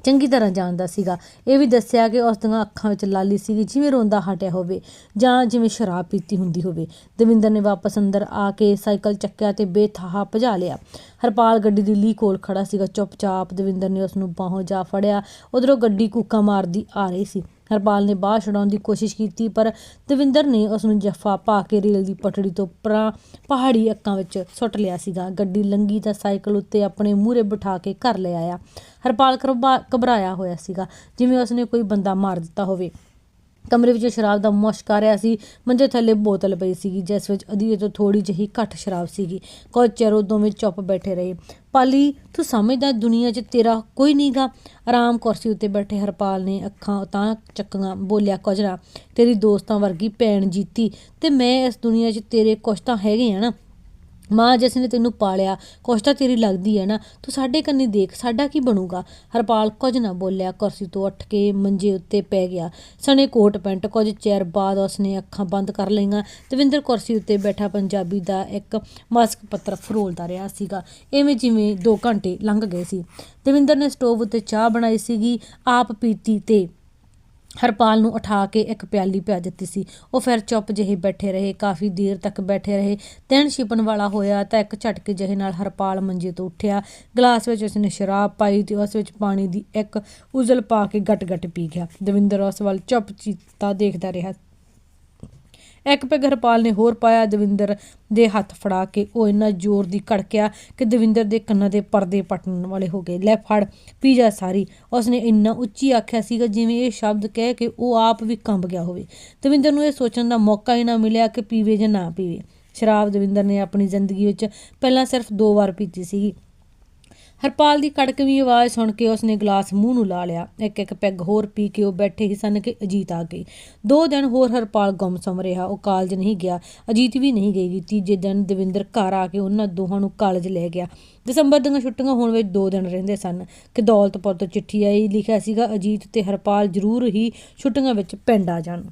ਚੰਗੀ ਤਰ੍ਹਾਂ ਜਾਣਦਾ ਸੀਗਾ। ਇਹ ਵੀ ਦੱਸਿਆ ਕਿ ਉਸ ਦੀਆਂ ਅੱਖਾਂ ਵਿੱਚ ਲਾਲੀ ਸੀਗੀ, ਜਿਵੇਂ ਰੋਂਦਾ ਹਟਿਆ ਹੋਵੇ ਜਾਂ ਜਿਵੇਂ ਸ਼ਰਾਬ ਪੀਤੀ ਹੁੰਦੀ ਹੋਵੇ। ਦਵਿੰਦਰ ਨੇ ਵਾਪਸ ਅੰਦਰ ਆ ਕੇ ਸਾਈਕਲ ਚੱਕਿਆ ਤੇ ਬੇਥਾਹ ਭਜਾ ਲਿਆ। ਹਰਪਾਲ ਗੱਡੀ ਦੀ ਲੀ ਕੋਲ ਖੜਾ ਸੀਗਾ। ਚੁੱਪਚਾਪ ਦਵਿੰਦਰ ਨੇ ਉਸ ਨੂੰ ਬਾਹੋਂ ਜਾ ਫੜਿਆ। ਉਧਰੋਂ ਗੱਡੀ ਕੂਕਾ ਮਾਰਦੀ ਆ ਰਹੀ ਸੀ। ਹਰਪਾਲ ਨੇ ਬਾਹਰ ਛਡਾਉਣ ਦੀ ਕੋਸ਼ਿਸ਼ ਕੀਤੀ, ਪਰ ਦਵਿੰਦਰ ਨੇ ਉਸ ਨੂੰ ਜੱਫਾ ਪਾ ਕੇ ਰੇਲ ਦੀ ਪਟੜੀ ਤੋਂ ਪਰਾਂ ਪਹਾੜੀ ਅੱਕਾਂ ਵਿੱਚ ਸੁੱਟ ਲਿਆ ਸੀਗਾ। ਗੱਡੀ ਲੰਗੀ ਤਾਂ ਸਾਈਕਲ ਉੱਤੇ ਆਪਣੇ ਮੂਹਰੇ ਬਿਠਾ ਕੇ ਘਰ ਲੈ ਆਇਆ। ਹਰਪਾਲ ਘਬਰਾ- ਘਬਰਾਇਆ ਹੋਇਆ ਸੀਗਾ, ਜਿਵੇਂ ਉਸਨੇ ਕੋਈ ਬੰਦਾ ਮਾਰ ਦਿੱਤਾ ਹੋਵੇ। ਕਮਰੇ ਵਿੱਚ ਸ਼ਰਾਬ ਦਾ ਮੁਸ਼ਕ ਆ ਰਿਹਾ ਸੀ। ਮੰਜੇ ਥੱਲੇ ਬੋਤਲ ਪਈ ਸੀਗੀ, ਜਿਸ ਵਿੱਚ ਅਧੀਰੇ ਤੋਂ ਥੋੜੀ ਜਿਹੀ ਘੱਟ ਸ਼ਰਾਬ ਸੀਗੀ। ਕੁਝ ਚਿਰ ਉਹ ਦੋਵੇਂ ਚੁੱਪ ਬੈਠੇ ਰਹੇ। ਪਾਲੀ, ਤੂੰ ਸਮਝਦਾ ਦੁਨੀਆ 'ਚ ਤੇਰਾ ਕੋਈ ਨਹੀਂਗਾ ਆਰਾਮ ਕੁਰਸੀ ਉੱਤੇ ਬੈਠੇ ਹਰਪਾਲ ਨੇ ਅੱਖਾਂ ਤਾਂ ਚੱਕੀਆਂ, ਬੋਲਿਆ, ਕੁਝ ਨਾ, ਤੇਰੀ ਦੋਸਤਾਂ ਵਰਗੀ ਭੈਣ ਜੀਤੀ ਤੇ ਮੈਂ ਇਸ ਦੁਨੀਆ 'ਚ ਤੇਰੇ ਕੁਛ ਤਾਂ ਹੈਗੇ ਆ ਨਾ? ਮਾਂ ਜਿਸ ਨੇ ਤੈਨੂੰ ਪਾਲਿਆ, ਕੁਛ ਤਾਂ ਤੇਰੀ ਲੱਗਦੀ ਹੈ ਨਾ, ਤੂੰ ਸਾਡੇ ਕੰਨੀ ਦੇਖ, ਸਾਡਾ ਕੀ ਬਣੂਗਾ? ਹਰਪਾਲ ਕੁਝ ਨਾ ਬੋਲਿਆ, ਕੁਰਸੀ ਤੋਂ ਉੱਠ ਕੇ ਮੰਜੇ ਉੱਤੇ ਪੈ ਗਿਆ। ਸਣੇ ਕੋਟ ਪੈਂਟ, ਕੁਝ ਚਿਰ ਬਾਅਦ ਉਸਨੇ ਅੱਖਾਂ ਬੰਦ ਕਰ ਲਈਆਂ। ਦਵਿੰਦਰ ਕੁਰਸੀ ਉੱਤੇ ਬੈਠਾ ਪੰਜਾਬੀ ਦਾ ਇੱਕ ਮਾਸਕ ਪੱਤਰ ਫਰੋਲਦਾ ਰਿਹਾ ਸੀਗਾ। ਐਵੇਂ ਜਿਵੇਂ 2 ਘੰਟੇ ਲੰਘ ਗਏ ਸੀ। ਦਵਿੰਦਰ ਨੇ ਸਟੋਵ ਉੱਤੇ ਚਾਹ ਬਣਾਈ ਸੀਗੀ, ਆਪ ਪੀਤੀ ਤੇ ਹਰਪਾਲ ਨੂੰ ਉਠਾ ਕੇ ਇੱਕ ਪਿਆਲੀ ਪਿਆ ਦਿੱਤੀ ਸੀ। ਉਹ ਫਿਰ ਚੁੱਪ ਜਿਹੇ ਬੈਠੇ ਰਹੇ, ਕਾਫੀ ਦੇਰ ਤੱਕ ਬੈਠੇ ਰਹੇ। ਦਿਨ ਛਿਪਣ ਵਾਲਾ ਹੋਇਆ ਤਾਂ ਇੱਕ ਝਟਕੇ ਜਿਹੇ ਨਾਲ ਹਰਪਾਲ ਮੰਜੇ ਤੋਂ ਉੱਠਿਆ। ਗਲਾਸ ਵਿੱਚ ਉਸਨੇ ਸ਼ਰਾਬ ਪਾਈ ਤੇ ਉਸ ਵਿੱਚ ਪਾਣੀ ਦੀ ਇੱਕ ਉਜ਼ਲ ਪਾ ਕੇ ਗਟ-ਗਟ ਪੀ ਗਿਆ। ਦਵਿੰਦਰ ਉਸ ਵੱਲ ਚੁੱਪ ਚੀਤਾ ਦੇਖਦਾ ਰਿਹਾ। ਇੱਕ ਪੈਗ ਹਰਪਾਲ ਨੇ ਹੋਰ ਪਾਇਆ, ਦਵਿੰਦਰ ਦੇ ਹੱਥ ਫੜਾ ਕੇ ਉਹ ਇੰਨਾ ਜ਼ੋਰ ਦੀ ਕੜਕਿਆ ਕਿ ਦਵਿੰਦਰ ਦੇ ਕੰਨਾਂ ਦੇ ਪਰਦੇ ਪਟਣ ਵਾਲੇ ਹੋ ਗਏ। ਲੈ ਫੜ, ਪੀ ਜਾ ਸਾਰੀ। ਉਸਨੇ ਇੰਨਾ ਉੱਚੀ ਆਖਿਆ ਸੀਗਾ ਜਿਵੇਂ ਇਹ ਸ਼ਬਦ ਕਹਿ ਕੇ ਉਹ ਆਪ ਵੀ ਕੰਬ ਗਿਆ ਹੋਵੇ। ਦਵਿੰਦਰ ਨੂੰ ਇਹ ਸੋਚਣ ਦਾ ਮੌਕਾ ਹੀ ਨਾ ਮਿਲਿਆ ਕਿ ਪੀਵੇ ਜਾਂ ਨਾ ਪੀਵੇ। ਸ਼ਰਾਬ ਦਵਿੰਦਰ ਨੇ ਆਪਣੀ ਜ਼ਿੰਦਗੀ ਵਿੱਚ ਪਹਿਲਾਂ ਸਿਰਫ ਦੋ ਵਾਰ ਪੀਤੀ ਸੀਗੀ। ਹਰਪਾਲ ਦੀ ਕੜਕਵੀਂ ਆਵਾਜ਼ ਸੁਣ ਕੇ ਉਸਨੇ ਗਲਾਸ ਮੂੰਹ ਨੂੰ ਲਾ ਲਿਆ। ਇੱਕ ਇੱਕ ਪੈਗ ਹੋਰ ਪੀ ਕੇ ਉਹ ਬੈਠੇ ਹੀ ਸਨ ਕਿ ਅਜੀਤ ਆ ਗਈ ਦੋ ਦਿਨ ਹੋਰ ਹਰਪਾਲ ਗੁੰਮਸਮ ਰਿਹਾ। ਉਹ ਕਾਲਜ ਨਹੀਂ ਗਿਆ। ਅਜੀਤ ਵੀ ਨਹੀਂ ਗਈ। ਤੀਜੇ ਦਿਨ ਦਵਿੰਦਰ ਘਰ ਆ ਕੇ ਉਹਨਾਂ ਦੋਹਾਂ ਨੂੰ ਕਾਲਜ ਲੈ ਗਿਆ। ਦਸੰਬਰ ਦੀਆਂ ਛੁੱਟੀਆਂ ਹੋਣ ਵਿੱਚ ਦੋ ਦਿਨ ਰਹਿੰਦੇ ਸਨ। ਕਿ ਦੌਲਤਪੁਰ ਤੋਂ ਚਿੱਠੀ ਆਈ। ਲਿਖਿਆ ਸੀਗਾ, ਅਜੀਤ ਤੇ ਹਰਪਾਲ ਜ਼ਰੂਰ ਹੀ ਛੁੱਟੀਆਂ ਵਿੱਚ ਪਿੰਡ ਆ ਜਾਣ।